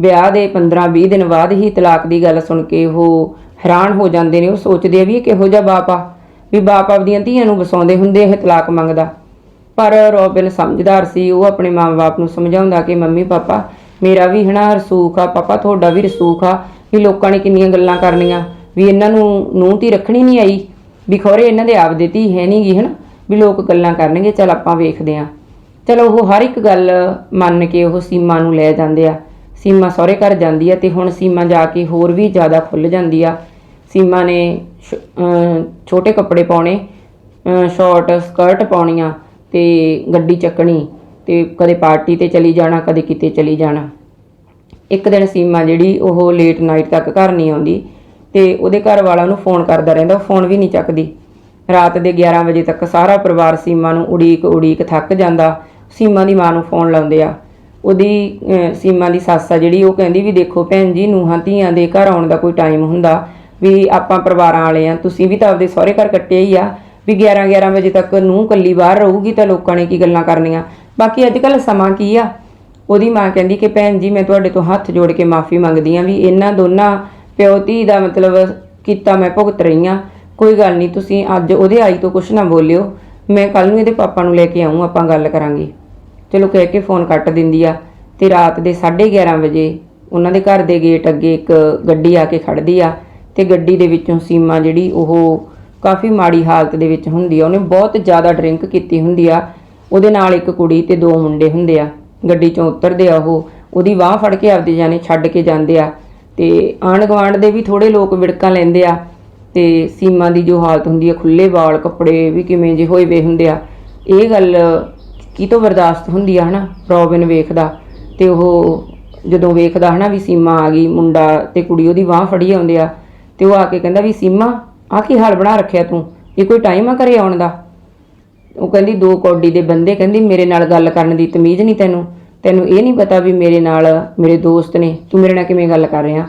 Speaker 1: ਵਿਆਹ ਦੇ 15-20 ਦਿਨ ਬਾਅਦ ਹੀ ਤਲਾਕ ਦੀ ਗੱਲ ਸੁਣ ਕੇ ਉਹ ਹੈਰਾਨ ਹੋ ਜਾਂਦੇ ਨੇ। ਉਹ ਸੋਚਦੇ ਆ ਵੀ ਇਹ ਕਿਹੋ ਜਿਹਾ ਬਾਪ ਆ। ਵੀ ਬਾਪ ਆਪਦੀਆਂ ਧੀਆਂ ਨੂੰ ਵਸਾਉਂਦੇ ਹੁੰਦੇ ਇਹ ਤਲਾਕ ਮੰਗਦਾ। ਪਰ ਰੋਬਿਨ ਸਮਝਦਾਰ ਸੀ। ਉਹ ਆਪਣੇ ਮਾਂ-ਬਾਪ ਨੂੰ ਸਮਝਾਉਂਦਾ ਕਿ, ਮੰਮੀ, ਪਾਪਾ, ਮੇਰਾ ਵੀ ਹਨਾ ਰਸੂਖ ਆ। ਪਾਪਾ, ਤੁਹਾਡਾ ਵੀ ਰਸੂਖ ਆ ਵੀ ਲੋਕਾਂ ਨੇ ਕਿੰਨੀਆਂ ਗੱਲਾਂ ਕਰਨੀਆਂ। ਵੀ ਇਹਨਾਂ ਨੂੰ ਨੂੰਹ ਧੀ ਰੱਖਣੀ ਨਹੀਂ ਆਈ। ਵੀ ਖੋਰੇ ਇਹਨਾਂ ਦੇ ਆਪਦੇ ਧੀ ਹੈ ਨਹੀਂਗੀ ਹਨਾ? ਵੀ ਲੋਕ ਗੱਲਾਂ ਕਰਨਗੇ, ਚਲ ਆਪਾਂ ਵੇਖਦੇ ਆ ਚਲ ਉਹ ਹਰ ਇੱਕ ਗੱਲ ਮੰਨ ਕੇ ਉਹ ਸੀਮਾ ਨੂੰ ਲੈ ਜਾਂਦੇ ਆ। ਸੀਮਾ ਸਹੁਰੇ ਘਰ ਜਾਂਦੀ ਆ ਤੇ ਹੁਣ ਸੀਮਾ ਜਾ ਕੇ ਹੋਰ ਵੀ ਜ਼ਿਆਦਾ ਖੁੱਲ ਜਾਂਦੀ ਆ। ਸੀਮਾ ਨੇ ਛੋਟੇ ਕੱਪੜੇ ਪਾਉਣੇ ਸ਼ਾਰਟ ਸਕਰਟ ਪਾਉਣੀਆਂ ਤੇ ਗੱਡੀ ਚੱਕਣੀ ਤੇ ਕਦੇ ਪਾਰਟੀ ਤੇ ਚਲੀ ਜਾਣਾ, ਕਦੇ ਕਿਤੇ ਚਲੀ ਜਾਣਾ। ਇੱਕ ਦਿਨ ਸੀਮਾ ਜਿਹੜੀ ਉਹ ਲੇਟ ਨਾਈਟ ਤੱਕ ਘਰ ਨਹੀਂ ਆਉਂਦੀ ਤੇ ਉਹਦੇ ਘਰ ਵਾਲਾ ਨੂੰ ਫੋਨ ਕਰਦਾ ਰਹਿੰਦਾ, ਉਹ ਫੋਨ ਵੀ ਨਹੀਂ ਚੱਕਦੀ। ਰਾਤ ਦੇ 11 ਵਜੇ ਤੱਕ ਸਾਰਾ ਪਰਿਵਾਰ ਸੀਮਾ ਨੂੰ ਉਡੀਕ ਉਡੀਕ ਥੱਕ ਜਾਂਦਾ। ਸੀਮਾ ਦੀ ਮਾਂ ਨੂੰ ਫੋਨ ਲਾਉਂਦੇ ਆ। ਉਹਦੀ ਸੀਮਾ ਦੀ ਸੱਸ ਆ ਜਿਹੜੀ, ਉਹ ਕਹਿੰਦੀ ਵੀ ਦੇਖੋ ਭੈਣ ਜੀ, ਨੂੰਹਾਂ ਧੀਆਂ ਦੇ ਘਰ ਆਉਣ ਦਾ ਕੋਈ ਟਾਈਮ ਹੁੰਦਾ। ਵੀ ਆਪਾਂ ਪਰਿਵਾਰਾਂ ਵਾਲੇ ਆ, ਤੁਸੀਂ ਵੀ ਤਾਂ ਆਪਦੇ ਸਹੁਰੇ ਘਰ ਕੱਟਿਆ ਹੀ ਆ। ਵੀ 11 11 ਵਜੇ ਤੱਕ ਨੂੰਹ ਕੱਲੀ ਬਾਹਰ ਰਹੂਗੀ ਤਾਂ ਲੋਕਾਂ ਨੇ ਕੀ ਗੱਲਾਂ ਕਰਨੀਆਂ? ਬਾਕੀ ਅੱਜ ਕੱਲ ਸਮਾਂ ਕੀ ਆ? ਉਹਦੀ ਮਾਂ ਕਹਿੰਦੀ ਕਿ ਭੈਣ ਜੀ, ਮੈਂ ਤੁਹਾਡੇ ਤੋਂ ਹੱਥ ਜੋੜ ਕੇ ਮਾਫੀ ਮੰਗਦੀ ਆ ਵੀ ਇਹਨਾਂ ਦੋਨਾਂ ਪਿਓ ਧੀ ਦਾ ਮਤਲਬ ਕੀਤਾ ਮੈਂ ਭੁਗਤ ਰਹੀ ਆ। ਕੋਈ ਗੱਲ ਨਹੀਂ, ਤੁਸੀਂ ਅੱਜ ਉਹਦੇ ਆਈ ਤੋਂ ਕੁਝ ਨਾ ਬੋਲਿਓ। ਮੈਂ ਕੱਲ ਨੂੰ ਇਹਦੇ ਪਾਪਾ ਨੂੰ ਲੈ ਕੇ ਆਉਂ ਆਪਾਂ ਗੱਲ ਕਰਾਂਗੇ। ਚਲੋ ਕਹਿ ਕੇ ਫੋਨ ਕੱਟ ਦਿੰਦੀ ਆ ਤੇ ਰਾਤ ਦੇ 11:30 ਵਜੇ ਉਹਨਾਂ ਦੇ ਘਰ ਦੇ ਗੇਟ ਅੱਗੇ ਇੱਕ ਗੱਡੀ ਆ ਕੇ ਖੜਦੀ ਆ ਤੇ ਗੱਡੀ ਦੇ ਵਿੱਚੋਂ ਸੀਮਾ ਜਿਹੜੀ ਉਹ ਕਾਫੀ ਮਾੜੀ ਹਾਲਤ ਦੇ ਵਿੱਚ ਹੁੰਦੀ ਆ। ਉਹਨੇ ਬਹੁਤ ਜ਼ਿਆਦਾ ਡਰਿੰਕ ਕੀਤੀ ਹੁੰਦੀ ਆ। ਉਹਦੇ ਨਾਲ ਇੱਕ ਕੁੜੀ ਤੇ ਦੋ ਮੁੰਡੇ ਹੁੰਦੇ ਆ। ਗੱਡੀ ਚੋਂ ਉਤਰਦੇ ਆ ਉਹ। ਉਹਦੀ ਬਾਹ ਫੜ ਕੇ ਆਪਦੇ ਜਾਨੇ ਛੱਡ ਕੇ ਜਾਂਦੇ ਆ। ਤੇ ਆਂਢ ਗੁਆਂਢ ਦੇ ਵੀ ਥੋੜੇ ਲੋਕ ਵਿੜਕਾਂ ਲੈਂਦੇ ਆ। ਤੇ ਸੀਮਾ ਦੀ ਜੋ ਹਾਲਤ ਹੁੰਦੀ ਆ ਖੁੱਲੇ ਵਾਲ ਕੱਪੜੇ ਵੀ ਕਿਵੇਂ ਜੇ ਹੋਏ ਵੇ ਹੁੰਦੇ ਆ, ਇਹ ਗੱਲ ਕੀ ਤੋਂ ਬਰਦਾਸ਼ਤ ਹੁੰਦੀ ਆ ਹਨਾ, ਰੋਬਿਨ ਵੇਖਦਾ ਤੇ ਉਹ ਜਦੋਂ ਵੇਖਦਾ ਹਨਾ ਵੀ ਸੀਮਾ ਆ ਗਈ, ਮੁੰਡਾ ਤੇ ਕੁੜੀ ਉਹਦੀ ਬਾਹ ਫੜੀ ਆਉਂਦੇ ਆ ਤੇ ਉਹ ਆ ਕੇ ਕਹਿੰਦਾ ਵੀ ਸੀਮਾ ਆ ਕੀ ਹਾਲ ਬਣਾ ਰੱਖਿਆ ਤੂੰ, ਇਹ ਕੋਈ ਟਾਈਮ ਆ ਘਰੇ ਆਉਣ ਦਾ? ਉਹ ਕਹਿੰਦੀ ਦੋ ਕੌਡੀ ਦੇ ਬੰਦੇ, ਕਹਿੰਦੀ ਮੇਰੇ ਨਾਲ ਗੱਲ ਕਰਨ ਦੀ ਤਮੀਜ਼ ਨਹੀਂ ਤੈਨੂੰ ਤੈਨੂੰ ਇਹ ਨਹੀਂ ਪਤਾ ਵੀ ਮੇਰੇ ਨਾਲ ਮੇਰੇ ਦੋਸਤ ਨੇ, ਤੂੰ ਮੇਰੇ ਨਾਲ ਕਿਵੇਂ ਗੱਲ ਕਰ ਰਿਹਾ?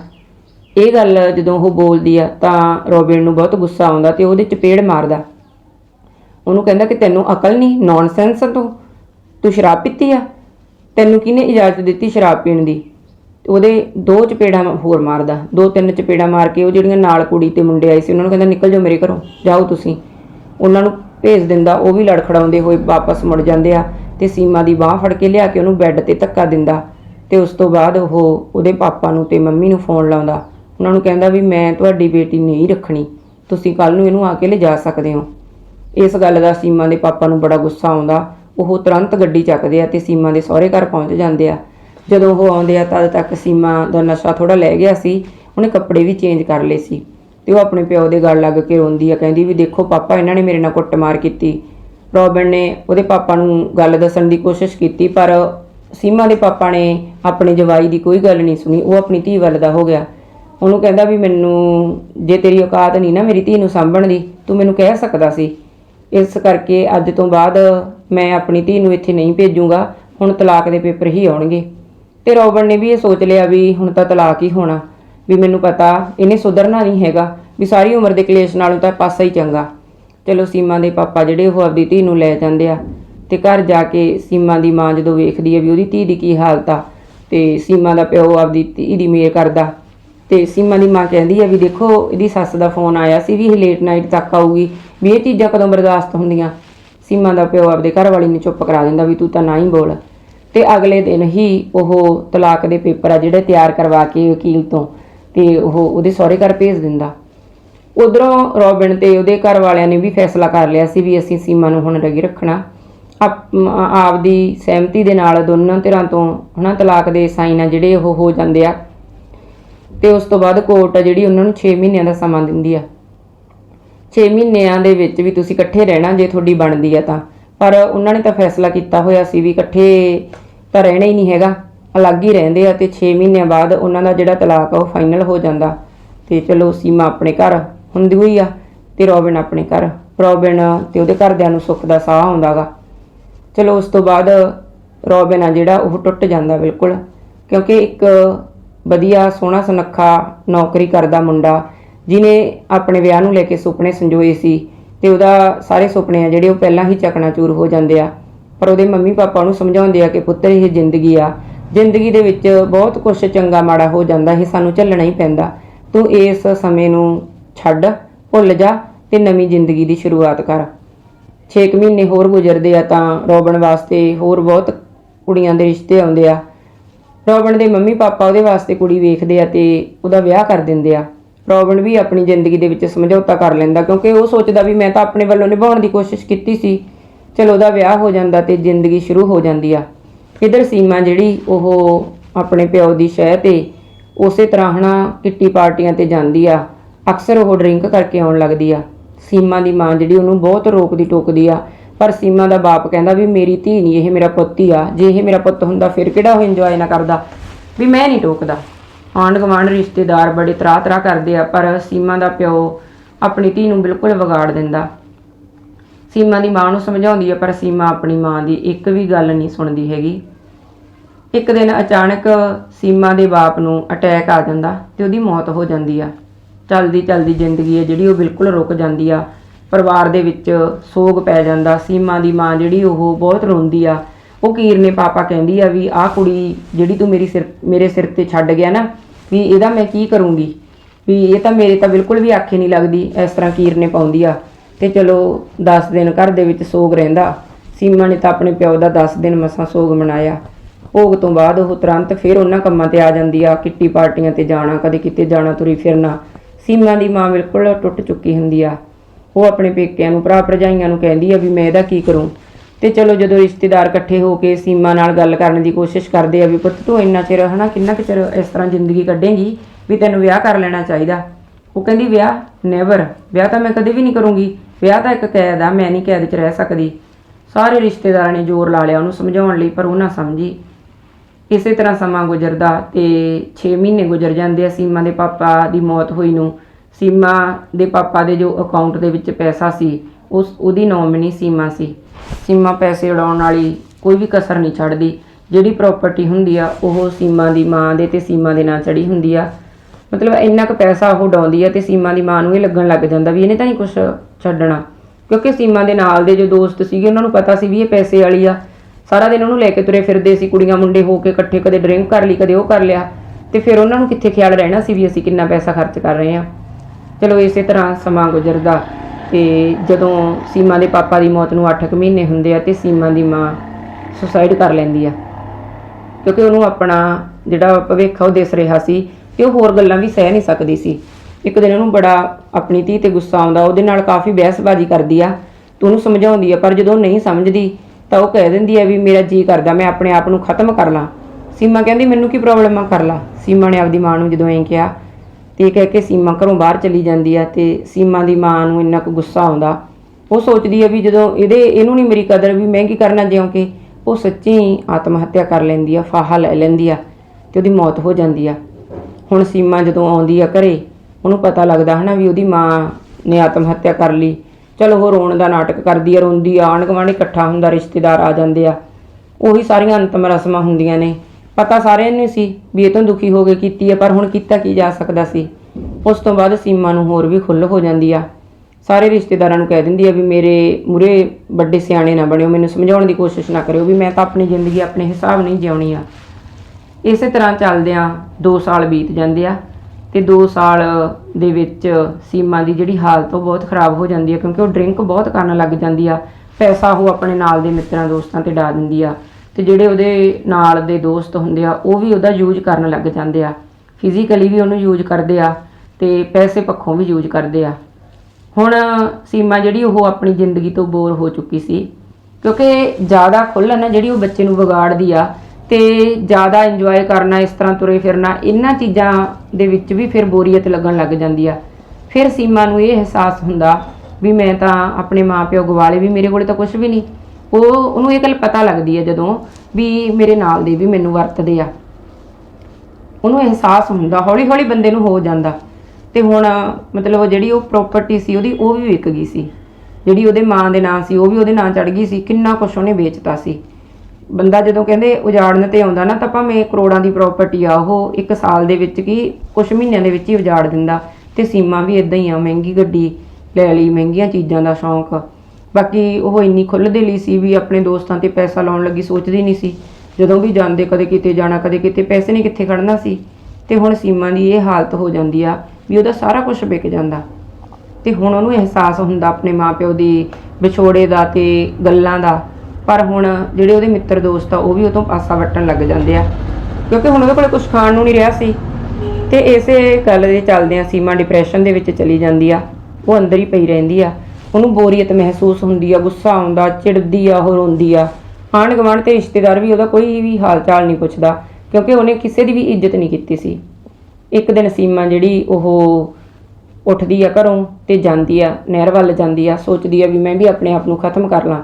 Speaker 1: ਇਹ ਗੱਲ ਜਦੋਂ ਉਹ ਬੋਲਦੀ ਆ ਤਾਂ ਰੋਬਿਨ ਨੂੰ ਬਹੁਤ ਗੁੱਸਾ ਆਉਂਦਾ ਤੇ ਉਹਦੇ ਚਪੇੜ ਮਾਰਦਾ। ਉਹਨੂੰ ਕਹਿੰਦਾ ਕਿ ਤੈਨੂੰ ਅਕਲ ਨਹੀਂ ਨੌਨਸੈਂਸ ਤੂੰ। ਤੂੰ ਸ਼ਰਾਬ ਪੀਤੀ ਆ? ਤੈਨੂੰ ਕਿਹਨੇ ਇਜਾਜ਼ਤ ਦਿੱਤੀ ਸ਼ਰਾਬ ਪੀਣ ਦੀ? ਉਹਦੇ ਦੋ ਚਪੇੜਾਂ ਹੋਰ ਮਾਰਦਾ। ਦੋ ਤਿੰਨ ਚਪੇੜਾਂ ਮਾਰ ਕੇ ਉਹ ਜਿਹੜੀਆਂ ਨਾਲ ਕੁੜੀ ਤੇ ਮੁੰਡੇ ਆਏ ਸੀ, ਉਹਨਾਂ ਨੂੰ ਕਹਿੰਦਾ, ਨਿਕਲ ਜਾਓ ਮੇਰੇ ਘਰੋਂ, ਜਾਓ ਤੁਸੀਂ। ਉਹਨਾਂ ਨੂੰ ਭੇਜ ਦਿੰਦਾ, ਉਹ ਵੀ ਲੜਖੜਾਉਂਦੇ ਹੋਏ ਵਾਪਸ ਮੁੜ ਜਾਂਦੇ ਆ ਤੇ ਸੀਮਾ ਦੀ ਬਾਹ ਫੜ ਕੇ ਲਿਆ ਕੇ ਉਹਨੂੰ ਬੈੱਡ ਤੇ ਧੱਕਾ ਦਿੰਦਾ ਤੇ ਉਸ ਤੋਂ ਬਾਅਦ ਉਹ ਉਹਦੇ ਪਾਪਾ ਨੂੰ ਤੇ ਮੰਮੀ ਨੂੰ ਫੋਨ ਲਾਉਂਦਾ। ਉਹਨਾਂ ਨੂੰ ਕਹਿੰਦਾ ਵੀ ਮੈਂ ਤੁਹਾਡੀ ਬੇਟੀ ਨਹੀਂ ਰੱਖਣੀ, ਤੁਸੀਂ ਕੱਲ ਨੂੰ ਇਹਨੂੰ ਆ ਕੇ ਲਿਜਾ ਸਕਦੇ ਹੋ। ਇਸ ਗੱਲ ਦਾ ਸੀਮਾ ਦੇ ਪਾਪਾ ਨੂੰ ਬੜਾ ਗੁੱਸਾ ਆਉਂਦਾ। ਉਹ ਤੁਰੰਤ ਗੱਡੀ ਚੱਕਦੇ ਆ ਤੇ ਸੀਮਾ ਦੇ ਸਹੁਰੇ ਘਰ ਪਹੁੰਚ ਜਾਂਦੇ ਆ। ਜਦੋਂ ਉਹ ਆਉਂਦੇ ਆ ਤਦ ਤੱਕ ਸੀਮਾ ਦਾ ਨਸ਼ਾ ਥੋੜਾ ਲੈ ਗਿਆ ਸੀ, ਉਹਨੇ ਕੱਪੜੇ ਵੀ ਚੇਂਜ ਕਰ ਲਏ ਸੀ। ਤੇ ਉਹ ਆਪਣੇ ਪਿਓ ਦੇ ਗੱਲ ਲੱਗ ਕੇ ਰੋਂਦੀ ਆ, ਕਹਿੰਦੀ ਵੀ ਦੇਖੋ ਪਾਪਾ, ਇਹਨਾਂ ਨੇ ਮੇਰੇ ਨਾਲ ਕੁੱਟਮਾਰ ਕੀਤੀ। ਰੋਬਿਨ ਨੇ ਉਹਦੇ ਪਾਪਾ ਨੂੰ ਗੱਲ ਦੱਸਣ ਦੀ ਕੋਸ਼ਿਸ਼ ਕੀਤੀ, ਪਰ ਸੀਮਾ ਦੇ ਪਾਪਾ ਨੇ ਆਪਣੇ ਜਵਾਈ ਦੀ ਕੋਈ ਗੱਲ ਨਹੀਂ ਸੁਣੀ। ਉਹ ਆਪਣੀ ਧੀ ਵੱਲ ਦਾ ਹੋ ਗਿਆ। ਉਹਨੂੰ ਕਹਿੰਦਾ ਵੀ ਮੈਨੂੰ, ਜੇ ਤੇਰੀ ਔਕਾਤ ਨਹੀਂ ਨਾ ਮੇਰੀ ਧੀ ਨੂੰ ਸਾਂਭਣ ਦੀ, ਤੂੰ ਮੈਨੂੰ ਕਹਿ ਸਕਦਾ ਸੀ। ਇਸ ਕਰਕੇ ਅੱਜ ਤੋਂ ਬਾਅਦ ਮੈਂ ਆਪਣੀ ਧੀ ਨੂੰ ਇੱਥੇ ਨਹੀਂ ਭੇਜੂੰਗਾ, ਹੁਣ ਤਲਾਕ ਦੇ ਪੇਪਰ ਹੀ ਆਉਣਗੇ। ਤੇ ਰੋਬਨ ਨੇ ਵੀ ਇਹ ਸੋਚ ਲਿਆ ਵੀ ਹੁਣ ਤਾਂ ਤਲਾਕ ਹੀ ਹੋਣਾ, ਵੀ ਮੈਨੂੰ ਪਤਾ ਇਹਨੇ ਸੁਧਰਨਾ ਨਹੀਂ ਹੈਗਾ, ਵੀ ਸਾਰੀ ਉਮਰ ਦੇ ਕਲੇਸ਼ ਨਾਲੋਂ ਤਾਂ ਪਾਸਾ ਹੀ ਚੰਗਾ। ਚਲੋ ਸੀਮਾ ਦੇ ਪਾਪਾ ਜਿਹੜੇ ਉਹ ਆਪਦੀ ਧੀ ਨੂੰ ਲੈ ਜਾਂਦੇ ਆ, ਤੇ ਘਰ ਜਾ ਕੇ ਸੀਮਾ ਦੀ ਮਾਂ ਜਦੋਂ ਵੇਖਦੀ ਹੈ ਵੀ ਉਹਦੀ ਧੀ ਦੀ ਕੀ ਹਾਲਤ ਆ, ਤੇ ਸੀਮਾ ਦਾ ਪਿਓ ਆਪਦੀ ਧੀ ਦੀ ਮੇਰ ਕਰਦਾ। ਤੇ ਸੀਮਾ ਦੀ ਮਾਂ ਕਹਿੰਦੀ ਆ ਵੀ ਦੇਖੋ, ਇਹਦੀ ਸੱਸ ਦਾ ਫੋਨ ਆਇਆ ਸੀ ਵੀ ਇਹ ਲੇਟ ਨਾਈਟ ਤੱਕ ਆਊਗੀ, ਵੀ ਇਹ ਚੀਜ਼ਾਂ ਕਦੋਂ ਬਰਦਾਸ਼ਤ ਹੁੰਦੀਆਂ? ਸੀਮਾ ਦਾ ਪਿਓ ਆਪਦੇ ਘਰ ਵਾਲੀ ਨੂੰ ਚੁੱਪ ਕਰਾ ਦਿੰਦਾ ਵੀ ਤੂੰ ਤਾਂ ਨਾ ਹੀ ਬੋਲ। ਤੇ ਅਗਲੇ ਦਿਨ ਹੀ ਉਹ ਤਲਾਕ ਦੇ ਪੇਪਰ ਆ ਜਿਹੜੇ ਤਿਆਰ ਕਰਵਾ ਕੇ ਵਕੀਲ ਤੋਂ, ਤੇ ਉਹ ਉਹਦੇ ਸਹੁਰੇ ਘਰ ਭੇਜ ਦਿੰਦਾ। ਉਧਰੋਂ ਰੋਬਿਨ ਤੇ ਉਹਦੇ ਘਰ ਵਾਲਿਆਂ ਨੇ ਵੀ ਫੈਸਲਾ ਕਰ ਲਿਆ ਸੀ ਵੀ ਅਸੀਂ ਸੀਮਾ ਨੂੰ ਹੁਣ ਰਗੀ ਰੱਖਣਾ। ਆਪ- ਮ- ਆਪਦੀ ਸਹਿਮਤੀ ਦੇ ਨਾਲ ਦੋਨਾਂ ਧਿਰਾਂ ਤੋਂ ਹਨਾ ਤਲਾਕ ਦੇ ਸਾਈਨ ਆ ਜਿਹੜੇ ਉਹ ਹੋ ਜਾਂਦੇ ਆ। ਤੇ ਉਸ ਤੋਂ ਬਾਅਦ ਕੋਰਟ ਆ ਜਿਹੜੀ ਉਹਨਾਂ ਨੂੰ 6 ਮਹੀਨਿਆਂ ਦਾ ਸਮਾਂ ਦਿੰਦੀ ਆ। 6 ਮਹੀਨਿਆਂ ਦੇ ਵਿੱਚ ਵੀ ਤੁਸੀਂ ਇਕੱਠੇ ਰਹਿਣਾ ਜੇ ਤੁਹਾਡੀ ਬਣਦੀ ਆ ਤਾਂ। ਪਰ ਉਹਨਾਂ ਨੇ ਤਾਂ ਫੈਸਲਾ ਕੀਤਾ ਹੋਇਆ ਸੀ ਵੀ ਇਕੱਠੇ ਤਾਂ ਰਹਿਣਾ ਹੀ ਨਹੀਂ ਹੈਗਾ, ਅਲੱਗ ਹੀ ਰਹਿੰਦੇ ਆ ਤੇ 6 ਮਹੀਨਿਆਂ ਬਾਅਦ ਉਹਨਾਂ ਦਾ ਜਿਹੜਾ ਤਲਾਕ ਆ ਉਹ ਫਾਈਨਲ ਹੋ ਜਾਂਦਾ। ਤੇ ਚਲੋ ਸੀਮਾ ਆਪਣੇ ਘਰ ਹੁੰਦੀ ਹੋਈ ਆ ਤੇ ਰੋਬਿਨ ਆਪਣੇ ਘਰ। ਰੋਬਿਨ ਤੇ ਉਹਦੇ ਘਰਦਿਆਂ ਨੂੰ ਸੁੱਖ ਦਾ ਸਾਹ ਆਉਂਦਾਗਾ ਚਲੋ ਉਸ ਤੋਂ ਬਾਅਦ ਰੋਬਿਨ ਆ ਜਿਹੜਾ ਉਹ ਟੁੱਟ ਜਾਂਦਾ ਬਿਲਕੁਲ। ਕਿਉਂਕਿ ਇੱਕ ਵਧੀਆ, ਸੋਹਣਾ ਸੁਨੱਖਾ ਨੌਕਰੀ ਕਰਦਾ ਮੁੰਡਾ ਜਿਨੇ ਆਪਣੇ ਵਿਆਹ ਨੂੰ ਲੈ ਕੇ ਸੁਪਨੇ ਸੰਜੋਏ ਸੀ ਤੇ ਉਹਦਾ ਸਾਰੇ ਸੁਪਨੇ ਆ ਜਿਹੜੇ ਉਹ ਪਹਿਲਾਂ ਹੀ ਚਕਨਾਚੂਰ ਹੋ ਜਾਂਦੇ ਆ। ਪਰ ਉਹਦੇ ਮੰਮੀ ਪਾਪਾ ਉਹਨੂੰ ਸਮਝਾਉਂਦੇ ਆ ਕਿ ਪੁੱਤਰ, ਇਹ ਜ਼ਿੰਦਗੀ ਆ। ਜ਼ਿੰਦਗੀ ਦੇ ਵਿੱਚ ਬਹੁਤ ਕੁਝ ਚੰਗਾ ਮਾੜਾ ਹੋ ਜਾਂਦਾ, ਇਹ ਸਾਨੂੰ ਝੱਲਣਾ ਹੀ ਪੈਂਦਾ। ਤੂੰ ਇਸ ਸਮੇਂ ਨੂੰ ਛੱਡ, ਭੁੱਲ ਜਾ ਤੇ ਨਵੀਂ ਜ਼ਿੰਦਗੀ ਦੀ ਸ਼ੁਰੂਆਤ ਕਰ। 6 ਮਹੀਨੇ ਹੋਰ ਗੁਜ਼ਰਦੇ ਆ ਤਾਂ ਰੋਬਨ ਵਾਸਤੇ ਹੋਰ ਬਹੁਤ ਕੁੜੀਆਂ ਦੇ ਰਿਸ਼ਤੇ ਆਉਂਦੇ ਆ। ਰੋਬਨ ਦੇ ਮੰਮੀ ਪਾਪਾ ਉਹਦੇ ਵਾਸਤੇ ਕੁੜੀ ਵੇਖਦੇ ਆ ਤੇ ਉਹਦਾ ਵਿਆਹ ਕਰ ਦਿੰਦੇ ਆ। ਰੋਬਨ ਵੀ ਆਪਣੀ ਜ਼ਿੰਦਗੀ ਦੇ ਵਿੱਚ ਸਮਝੌਤਾ ਕਰ ਲੈਂਦਾ ਕਿਉਂਕਿ ਉਹ ਸੋਚਦਾ ਵੀ ਮੈਂ ਤਾਂ ਆਪਣੇ ਵੱਲੋਂ ਨਿਭਾਉਣ ਦੀ ਕੋਸ਼ਿਸ਼ ਕੀਤੀ ਸੀ। ਚਲੋ ਉਹਦਾ ਵਿਆਹ ਹੋ ਜਾਂਦਾ ਤੇ ਜ਼ਿੰਦਗੀ ਸ਼ੁਰੂ ਹੋ ਜਾਂਦੀ ਆ। ਇਧਰ ਸੀਮਾ ਜਿਹੜੀ ਉਹ ਆਪਣੇ ਪਿਓ ਦੀ ਸ਼ਹਿ ਤੇ ਉਸੇ ਤਰ੍ਹਾਂ ਹਨਾ ਕਿੱਟੀ ਪਾਰਟੀਆਂ ਤੇ ਜਾਂਦੀ ਆ। ਅਕਸਰ ਉਹ ਡਰਿੰਕ ਕਰਕੇ ਆਉਣ ਲੱਗਦੀ ਆ। ਸੀਮਾ ਦੀ ਮਾਂ ਜਿਹੜੀ ਉਹਨੂੰ ਬਹੁਤ ਰੋਕਦੀ ਟੋਕਦੀ ਆ। ਪਰ ਸੀਮਾ ਦਾ ਬਾਪ ਕਹਿੰਦਾ ਵੀ ਮੇਰੀ ਧੀ ਨਹੀਂ, ਇਹ ਮੇਰਾ ਪੁੱਤ ਹੀ ਆ। ਜੇ ਇਹ ਮੇਰਾ ਪੁੱਤ ਹੁੰਦਾ, ਫਿਰ ਕਿਹੜਾ ਉਹ ਇੰਜੋਏ ਨਾ ਕਰਦਾ? ਵੀ ਮੈਂ ਨਹੀਂ ਟੋਕਦਾ। ਆਂਢ ਗੁਆਂਢ, ਰਿਸ਼ਤੇਦਾਰ ਬੜੇ ਤਰਾਹ ਤਰਾਹ ਕਰਦੇ ਆ, ਪਰ ਸੀਮਾ ਦਾ ਪਿਓ ਆਪਣੀ ਧੀ ਨੂੰ ਬਿਲਕੁਲ ਵਿਗਾੜ ਦਿੰਦਾ। ਸੀਮਾ ਦੀ ਮਾਂ ਨੂੰ ਸਮਝਾਉਂਦੀ ਆ, ਪਰ ਸੀਮਾ ਆਪਣੀ ਮਾਂ ਦੀ ਇੱਕ ਵੀ ਗੱਲ ਨਹੀਂ ਸੁਣਦੀ ਹੈਗੀ। ਇੱਕ ਦਿਨ ਅਚਾਨਕ ਸੀਮਾ ਦੇ ਬਾਪ ਨੂੰ ਅਟੈਕ ਆ ਜਾਂਦਾ ਤੇ ਉਹਦੀ ਮੌਤ ਹੋ ਜਾਂਦੀ ਆ। ਚਲਦੀ ਚਲਦੀ ਜ਼ਿੰਦਗੀ ਹੈ ਜਿਹੜੀ ਉਹ ਬਿਲਕੁਲ ਰੁਕ ਜਾਂਦੀ ਆ। ਪਰਿਵਾਰ ਦੇ ਵਿੱਚ ਸੋਗ ਪੈ ਜਾਂਦਾ, ਸੀਮਾ ਦੀ ਮਾਂ ਜਿਹੜੀ ਉਹ ਬਹੁਤ ਰੋਂਦੀ ਆ। ਉਹ ਕੀਰ ਨੇ ਪਾਪਾ ਕਹਿੰਦੀ ਆ ਵੀ ਆਹ ਕੁੜੀ ਜਿਹੜੀ ਤੂੰ ਮੇਰੀ ਸਿਰ, ਮੇਰੇ ਸਿਰ ਤੇ ਛੱਡ ਗਿਆ ਨਾ, ਵੀ ਇਹਦਾ ਮੈਂ ਕੀ ਕਰੂੰਗੀ? ਵੀ ਇਹ ਤਾਂ ਮੇਰੇ ਤਾਂ ਬਿਲਕੁਲ ਵੀ ਆਖੇ ਨਹੀਂ ਲੱਗਦੀ, ਇਸ ਤਰ੍ਹਾਂ ਕੀਰ ਨੇ ਪਾਉਂਦੀ ਆ। ਤੇ ਚਲੋ 10 ਦਿਨ ਘਰ ਦੇ ਵਿੱਚ ਸੋਗ ਰਹਿੰਦਾ। ਸੀਮਾ ਨੇ ਤਾਂ ਆਪਣੇ ਪਿਓ ਦਾ 10 ਦਿਨ ਮਸਾਂ ਸੋਗ ਮਨਾਇਆ। ਭੋਗ ਤੋਂ ਬਾਅਦ ਉਹ ਤੁਰੰਤ ਫਿਰ ਉਹਨਾਂ ਕੰਮਾਂ ਤੇ ਆ ਜਾਂਦੀ ਆ, ਕਿੱਟੀ ਪਾਰਟੀਆਂ ਤੇ ਜਾਣਾ, ਕਦੇ ਕਿਤੇ ਜਾਣਾ, ਤੁਰੀ ਫਿਰਨਾ। ਸੀਮਾ ਦੀ ਮਾਂ ਬਿਲਕੁਲ ਟੁੱਟ ਚੁੱਕੀ ਹੁੰਦੀ ਆ। ਉਹ ਆਪਣੇ ਪੇਕਿਆਂ ਨੂੰ, ਭਰਾ ਭਰਜਾਈਆਂ ਨੂੰ ਕਹਿੰਦੀ ਆ ਵੀ ਮੈਂ ਇਹਦਾ ਕੀ ਕਰੂੰ। ਤੇ ਚਲੋ ਜਦੋਂ ਰਿਸ਼ਤੇਦਾਰ ਇਕੱਠੇ ਹੋ ਕੇ ਸੀਮਾ ਨਾਲ ਗੱਲ ਕਰਨ ਦੀ ਕੋਸ਼ਿਸ਼ ਕਰਦੇ ਆ ਵੀ ਪੁੱਤ ਤੂੰ ਇੰਨਾ ਚਿਰ, ਹਨਾ, ਕਿੰਨਾ ਕੁ ਚਿਰ ਇਸ ਤਰ੍ਹਾਂ ਜ਼ਿੰਦਗੀ ਕੱਢੇਂਗੀ ਵੀ ਤੈਨੂੰ ਵਿਆਹ ਕਰ ਲੈਣਾ ਚਾਹੀਦਾ। ਉਹ ਕਹਿੰਦੀ, ਵਿਆਹ? ਨੈਵਰ ਵਿਆਹ ਤਾਂ ਮੈਂ ਕਦੇ ਵੀ ਨਹੀਂ ਕਰੂੰਗੀ। ਵਿਆਹ ਤਾਂ ਇੱਕ ਕੈਦ ਆ, ਮੈਂ ਨਹੀਂ ਕੈਦ 'ਚ ਰਹਿ ਸਕਦੀ। ਸਾਰੇ ਰਿਸ਼ਤੇਦਾਰਾਂ ਨੇ ਜ਼ੋਰ ਲਾ ਲਿਆ ਉਹਨੂੰ ਸਮਝਾਉਣ ਲਈ, ਪਰ ਉਹ ਨਾ ਸਮਝੀ। ਇਸੇ ਤਰ੍ਹਾਂ ਸਮਾਂ ਗੁਜ਼ਰਦਾ ਤੇ 6 ਮਹੀਨੇ ਗੁਜ਼ਰ ਜਾਂਦੇ ਆ ਸੀਮਾ ਦੇ ਪਾਪਾ ਦੀ ਮੌਤ ਹੋਈ ਨੂੰ। ਸੀਮਾ ਦੇ ਪਾਪਾ ਦੇ ਜੋ ਅਕਾਊਂਟ ਦੇ ਵਿੱਚ ਪੈਸਾ ਸੀ, ਉਸ, ਉਹਦੀ ਨੋਮਿਨੀ ਸੀਮਾ ਸੀ। ਸੀਮਾ ਪੈਸੇ ਉਡਾਉਣ ਵਾਲੀ ਕੋਈ ਵੀ ਕਸਰ ਨਹੀਂ ਛੱਡਦੀ। ਜਿਹੜੀ ਪ੍ਰਾਪਰਟੀ ਹੁੰਦੀ ਆ, ਉਹ ਸੀਮਾ ਦੀ ਮਾਂ ਦੇ ਤੇ ਸੀਮਾ ਦੇ ਨਾਂ ਚੜੀ ਹੁੰਦੀ ਆ। ਮਤਲਬ ਇੰਨਾ ਕੁ ਪੈਸਾ ਉਹ ਉਡਾਉਂਦੀ ਆ ਤੇ ਸੀਮਾ ਦੀ ਮਾਂ ਨੂੰ ਇਹ ਲੱਗਣ ਲੱਗ ਜਾਂਦਾ ਵੀ ਇਹਨੇ ਤਾਂ ਨਹੀਂ ਕੁਝ ਛੱਡਣਾ। ਕਿਉਂਕਿ ਸੀਮਾ ਦੇ ਨਾਲ ਦੇ ਜੋ ਦੋਸਤ ਸੀਗੇ, ਉਹਨਾਂ ਨੂੰ ਪਤਾ ਸੀ ਵੀ ਇਹ ਪੈਸੇ ਵਾਲੀ ਆ। ਸਾਰਾ ਦਿਨ ਉਹਨੂੰ ਲੈ ਕੇ ਤੁਰੇ ਫਿਰਦੇ ਸੀ, ਕੁੜੀਆਂ ਮੁੰਡੇ ਹੋ ਕੇ ਇਕੱਠੇ ਕਦੇ ਡਰਿੰਕ ਕਰ ਲਈ, ਕਦੇ ਉਹ ਕਰ ਲਿਆ। ਤੇ ਫਿਰ ਉਹਨਾਂ ਨੂੰ ਕਿੱਥੇ ਖਿਆਲ ਰਹਿਣਾ ਸੀ ਵੀ ਅਸੀਂ ਕਿੰਨਾ ਪੈਸਾ ਖਰਚ ਕਰ ਰਹੇ ਹਾਂ ਚਲੋ ਇਸੇ ਤਰ੍ਹਾਂ ਸਮਾਂ ਗੁਜ਼ਰਦਾ ਤੇ ਜਦੋਂ ਸੀਮਾ ਦੇ ਪਾਪਾ ਦੀ ਮੌਤ ਨੂੰ 8 ਮਹੀਨੇ ਹੁੰਦੇ ਆ ਤੇ ਸੀਮਾ ਦੀ ਮਾਂ ਸੁਸਾਈਡ ਕਰ ਲੈਂਦੀ ਆ। ਕਿਉਂਕਿ ਉਹਨੂੰ ਆਪਣਾ ਜਿਹੜਾ ਭਵਿੱਖ ਉਹ ਦਿਸ ਰਿਹਾ ਸੀ ਤੇ ਉਹ ਹੋਰ ਗੱਲਾਂ ਵੀ ਸਹਿ ਨਹੀਂ ਸਕਦੀ ਸੀ। ਇੱਕ ਦਿਨ ਉਹਨੂੰ ਬੜਾ ਆਪਣੀ ਧੀ ਤੇ ਗੁੱਸਾ ਆਉਂਦਾ, ਉਹਦੇ ਨਾਲ ਕਾਫੀ ਬਹਿਸਬਾਜ਼ੀ ਕਰਦੀ ਆ। ਤੇ ਉਹਨੂੰ ਸਮਝਾਉਂਦੀ ਆ, ਪਰ ਜਦੋਂ ਉਹ ਨਹੀਂ ਸਮਝਦੀ, ਤਾਂ ਉਹ ਕਹਿ ਦਿੰਦੀ ਆ ਵੀ ਮੇਰਾ ਜੀ ਕਰਦਾ, ਮੈਂ ਆਪਣੇ ਆਪ ਨੂੰ ਖਤਮ ਕਰ ਲਾਂ। ਸੀਮਾ ਕਹਿੰਦੀ, ਮੈਨੂੰ ਕੀ ਪ੍ਰੋਬਲਮ ਆ? ਕਰ ਲਾ। ਸੀਮਾ ਨੇ ਆਪਦੀ ਮਾਂ ਨੂੰ ਜਦੋਂ ਐਂ ਕਿਹਾ ਤੇ ਇਹ ਕਹਿ ਕੇ ਸੀਮਾ ਘਰੋਂ ਬਾਹਰ ਚਲੀ ਜਾਂਦੀ ਆ ਤੇ ਸੀਮਾ ਦੀ ਮਾਂ ਨੂੰ ਇੰਨਾ ਕੁ ਗੁੱਸਾ ਆਉਂਦਾ। ਉਹ ਸੋਚਦੀ ਆ ਵੀ ਜਦੋਂ ਇਹਦੇ, ਇਹਨੂੰ ਨਹੀਂ ਮੇਰੀ ਕਦਰ ਵੀ ਮੈਂ ਕੀ ਕਰਨਾ ਜਿਉਂਕਿ ਉਹ ਸੱਚੀ ਆਤਮ ਹੱਤਿਆ ਕਰ ਲੈਂਦੀ ਆ, ਫਾਹਾ ਲੈ ਲੈਂਦੀ ਆ ਤੇ ਉਹਦੀ ਮੌਤ ਹੋ ਜਾਂਦੀ ਆ। ਹੁਣ ਸੀਮਾ ਜਦੋਂ ਆਉਂਦੀ ਆ ਘਰੇ, ਉਹਨੂੰ ਪਤਾ ਲੱਗਦਾ ਹਨਾ ਵੀ ਉਹਦੀ ਮਾਂ ਨੇ ਆਤਮ ਹੱਤਿਆ ਕਰ ਲਈ। ਚਲੋ ਉਹ ਰੋਣ ਦਾ ਨਾਟਕ ਕਰਦੀ ਆ, ਰੋਂਦੀ ਆ ਆਂਢ ਗੁਆਂਢ ਇਕੱਠਾ ਹੁੰਦਾ, ਰਿਸ਼ਤੇਦਾਰ ਆ ਜਾਂਦੇ ਆ। ਉਹੀ ਸਾਰੀਆਂ ਅੰਤਮ ਰਸਮਾਂ ਹੁੰਦੀਆਂ ਨੇ। ਪਤਾ ਸਾਰਿਆਂ ਨੂੰ ਸੀ ਵੀ ਇਹ ਤੋਂ ਦੁਖੀ ਹੋ ਕੇ ਕੀਤੀ ਆ, ਪਰ ਹੁਣ ਕੀਤਾ ਕੀ ਜਾ ਸਕਦਾ ਸੀ? ਉਸ ਤੋਂ ਬਾਅਦ ਸੀਮਾ ਨੂੰ ਹੋਰ ਵੀ ਖੁੱਲ੍ਹ ਹੋ ਜਾਂਦੀ ਆ। ਸਾਰੇ ਰਿਸ਼ਤੇਦਾਰਾਂ ਨੂੰ ਕਹਿ ਦਿੰਦੀ ਆ ਵੀ ਮੇਰੇ ਮੂਰੇ ਵੱਡੇ ਸਿਆਣੇ ਨਾ ਬਣਿਓ, ਮੈਨੂੰ ਸਮਝਾਉਣ ਦੀ ਕੋਸ਼ਿਸ਼ ਨਾ ਕਰਿਓ ਵੀ ਮੈਂ ਤਾਂ ਆਪਣੀ ਜ਼ਿੰਦਗੀ ਆਪਣੇ ਹਿਸਾਬ ਨਹੀਂ ਜਿਉਣੀ ਆ। ਇਸੇ ਤਰ੍ਹਾਂ ਚੱਲਦਿਆਂ 2 ਸਾਲ ਬੀਤ ਜਾਂਦੇ ਆ ਤੇ 2 ਸਾਲ ਦੇ ਵਿੱਚ ਸੀਮਾ ਦੀ ਜਿਹੜੀ ਹਾਲਤ ਉਹ ਬਹੁਤ ਖਰਾਬ ਹੋ ਜਾਂਦੀ ਆ, ਕਿਉਂਕਿ ਉਹ ਡਰਿੰਕ ਬਹੁਤ ਕਰਨ ਲੱਗ ਜਾਂਦੀ ਆ। ਪੈਸਾ ਉਹ ਆਪਣੇ ਨਾਲ ਦੇ ਮਿੱਤਰਾਂ, ਦੋਸਤਾਂ ਤੇ ਡਾ ਦਿੰਦੀ ਆ। ਤੇ ਜਿਹੜੇ ਉਹਦੇ ਨਾਲ ਦੇ ਦੋਸਤ ਹੁੰਦੇ ਆ, ਉਹ ਵੀ ਉਹਦਾ ਯੂਜ਼ ਕਰਨ ਲੱਗ ਜਾਂਦੇ ਆ। ਫਿਜ਼ੀਕਲੀ ਵੀ ਉਹਨੂੰ ਯੂਜ਼ ਕਰਦੇ ਆ ਤੇ ਪੈਸੇ ਪੱਖੋਂ ਵੀ ਯੂਜ਼ ਕਰਦੇ ਆ। ਹੁਣ ਸੀਮਾ ਜਿਹੜੀ ਉਹ ਆਪਣੀ ਜ਼ਿੰਦਗੀ ਤੋਂ ਬੋਰ ਹੋ ਚੁੱਕੀ ਸੀ, ਕਿਉਂਕਿ ਜ਼ਿਆਦਾ ਖੁੱਲ੍ਹ ਨਾ ਜਿਹੜੀ ਉਹ ਬੱਚੇ ਨੂੰ ਵਿਗਾੜਦੀ ਆ ਤੇ ਜ਼ਿਆਦਾ ਇੰਜੋਏ ਕਰਨਾ, ਇਸ ਤਰ੍ਹਾਂ ਤੁਰੇ ਫਿਰਨਾ, ਇਹਨਾਂ ਚੀਜ਼ਾਂ ਦੇ ਵਿੱਚ ਵੀ ਫਿਰ ਬੋਰੀਅਤ ਲੱਗਣ ਲੱਗ ਜਾਂਦੀ ਆ। ਫਿਰ ਸੀਮਾ ਨੂੰ ਇਹ ਅਹਿਸਾਸ ਹੁੰਦਾ ਵੀ ਮੈਂ ਤਾਂ ਆਪਣੇ ਮਾਪਿਓ ਗਵਾਲੇ ਵੀ ਮੇਰੇ ਕੋਲੇ ਤਾਂ ਕੁਝ ਵੀ ਨਹੀਂ। ਉਹ, ਉਹਨੂੰ ਇਹ ਗੱਲ ਪਤਾ ਲੱਗਦੀ ਹੈ ਜਦੋਂ ਵੀ ਮੇਰੇ ਨਾਲ ਦੇ ਵੀ ਮੈਨੂੰ ਵਰਤਦੇ ਆ। ਉਹਨੂੰ ਅਹਿਸਾਸ ਹੁੰਦਾ ਹੌਲੀ ਹੌਲੀ ਬੰਦੇ ਨੂੰ ਹੋ ਜਾਂਦਾ। ਤੇ ਹੁਣ, ਮਤਲਬ ਜਿਹੜੀ ਉਹ ਪ੍ਰਾਪਰਟੀ ਸੀ ਉਹਦੀ, ਉਹ ਵੀ ਵਿਕ ਗਈ ਸੀ। ਜਿਹੜੀ ਉਹਦੇ ਮਾਂ ਦੇ ਨਾਂ ਸੀ, ਉਹ ਵੀ ਉਹਦੇ ਨਾਂ ਚੜ ਗਈ ਸੀ। ਕਿੰਨਾ ਕੁਛ ਉਹਨੇ ਵੇਚਤਾ ਸੀ। ਬੰਦਾ ਜਦੋਂ ਕਹਿੰਦੇ ਉਜਾੜਨ ਤੇ ਆਉਂਦਾ ਨਾ, ਤਾਂ ਭਾਵੇਂ ਕਰੋੜਾਂ ਦੀ ਪ੍ਰਾਪਰਟੀ ਆ, ਉਹ ਇੱਕ ਸਾਲ ਦੇ ਵਿੱਚ ਕੀ ਕੁਝ ਮਹੀਨਿਆਂ ਦੇ ਵਿੱਚ ਹੀ ਉਜਾੜ ਦਿੰਦਾ। ਤੇ ਸੀਮਾ ਵੀ ਇਦਾਂ ਹੀ ਆ, ਮਹਿੰਗੀ ਗੱਡੀ ਲੈ ਲਈ, ਮਹਿੰਗੀਆਂ ਚੀਜ਼ਾਂ ਦਾ ਸ਼ੌਂਕ। ਬਾਕੀ ਉਹ ਇੰਨੀ ਖੁੱਲ੍ਹ ਦਿਲੀ ਸੀ ਵੀ ਆਪਣੇ ਦੋਸਤਾਂ ਤੇ ਪੈਸਾ ਲਾਉਣ ਲੱਗੀ, ਸੋਚਦੀ ਨਹੀਂ ਸੀ। ਜਦੋਂ ਵੀ ਜਾਂਦੇ, ਕਦੇ ਕਿਤੇ ਜਾਣਾ, ਕਦੇ ਕਿਤੇ ਪੈਸੇ ਨੇ ਕਿੱਥੇ ਖੜਨਾ ਸੀ। ਤੇ ਹੁਣ ਸੀਮਾ ਦੀ ਇਹ ਹਾਲਤ ਹੋ ਜਾਂਦੀ ਆ ਵੀ ਉਹਦਾ ਸਾਰਾ ਕੁਝ ਵਿਕ ਜਾਂਦਾ। ਤੇ ਹੁਣ ਉਹਨੂੰ ਅਹਿਸਾਸ ਹੁੰਦਾ ਆਪਣੇ ਮਾਪਿਓ ਦੀ ਵਿਛੋੜੇ ਦਾ ਤੇ ਗੱਲਾਂ ਦਾ। ਪਰ ਹੁਣ ਜਿਹੜੇ ਉਹਦੇ ਮਿੱਤਰ ਦੋਸਤ ਆ, ਉਹ ਵੀ ਉਹ ਤੋਂ ਪਾਸਾ ਵੱਟਣ ਲੱਗ ਜਾਂਦੇ ਆ। ਕਿਉਂਕਿ ਹੁਣ ਉਹਦੇ ਕੋਲ ਕੁਝ ਖਾਣ ਨੂੰ ਨਹੀਂ ਰਿਹਾ ਸੀ। ਤੇ ਇਸੇ ਗੱਲ ਦੇ ਚੱਲਦਿਆਂ ਸੀਮਾ ਡਿਪਰੈਸ਼ਨ ਦੇ ਵਿੱਚ ਚਲੀ ਜਾਂਦੀ ਆ। ਉਹ ਅੰਦਰ ਹੀ ਪਈ ਰਹਿੰਦੀ ਆ। ਉਹਨੂੰ ਬੋਰੀਅਤ ਮਹਿਸੂਸ ਹੁੰਦੀ ਆ, ਗੁੱਸਾ ਆਉਂਦਾ, ਚਿੜਦੀ ਆ, ਉਹ ਰੋਂਦੀ ਆ। ਆਂਢ ਗੁਆਂਢ ਤੇ ਰਿਸ਼ਤੇਦਾਰ ਵੀ ਉਹਦਾ ਕੋਈ ਵੀ ਹਾਲ ਚਾਲ ਨਹੀਂ ਪੁੱਛਦਾ, ਕਿਉਂਕਿ ਉਹਨੇ ਕਿਸੇ ਦੀ ਵੀ ਇੱਜ਼ਤ ਨਹੀਂ ਕੀਤੀ ਸੀ। ਇੱਕ ਦਿਨ ਸੀਮਾ ਜਿਹੜੀ ਉਹ ਉੱਠਦੀ ਆ ਘਰੋਂ ਤੇ ਜਾਂਦੀ ਆ, ਨਹਿਰ ਵੱਲ ਜਾਂਦੀ ਆ, ਸੋਚਦੀ ਆ ਵੀ ਮੈਂ ਵੀ ਆਪਣੇ ਆਪ ਨੂੰ ਖਤਮ ਕਰ ਲਾਂ।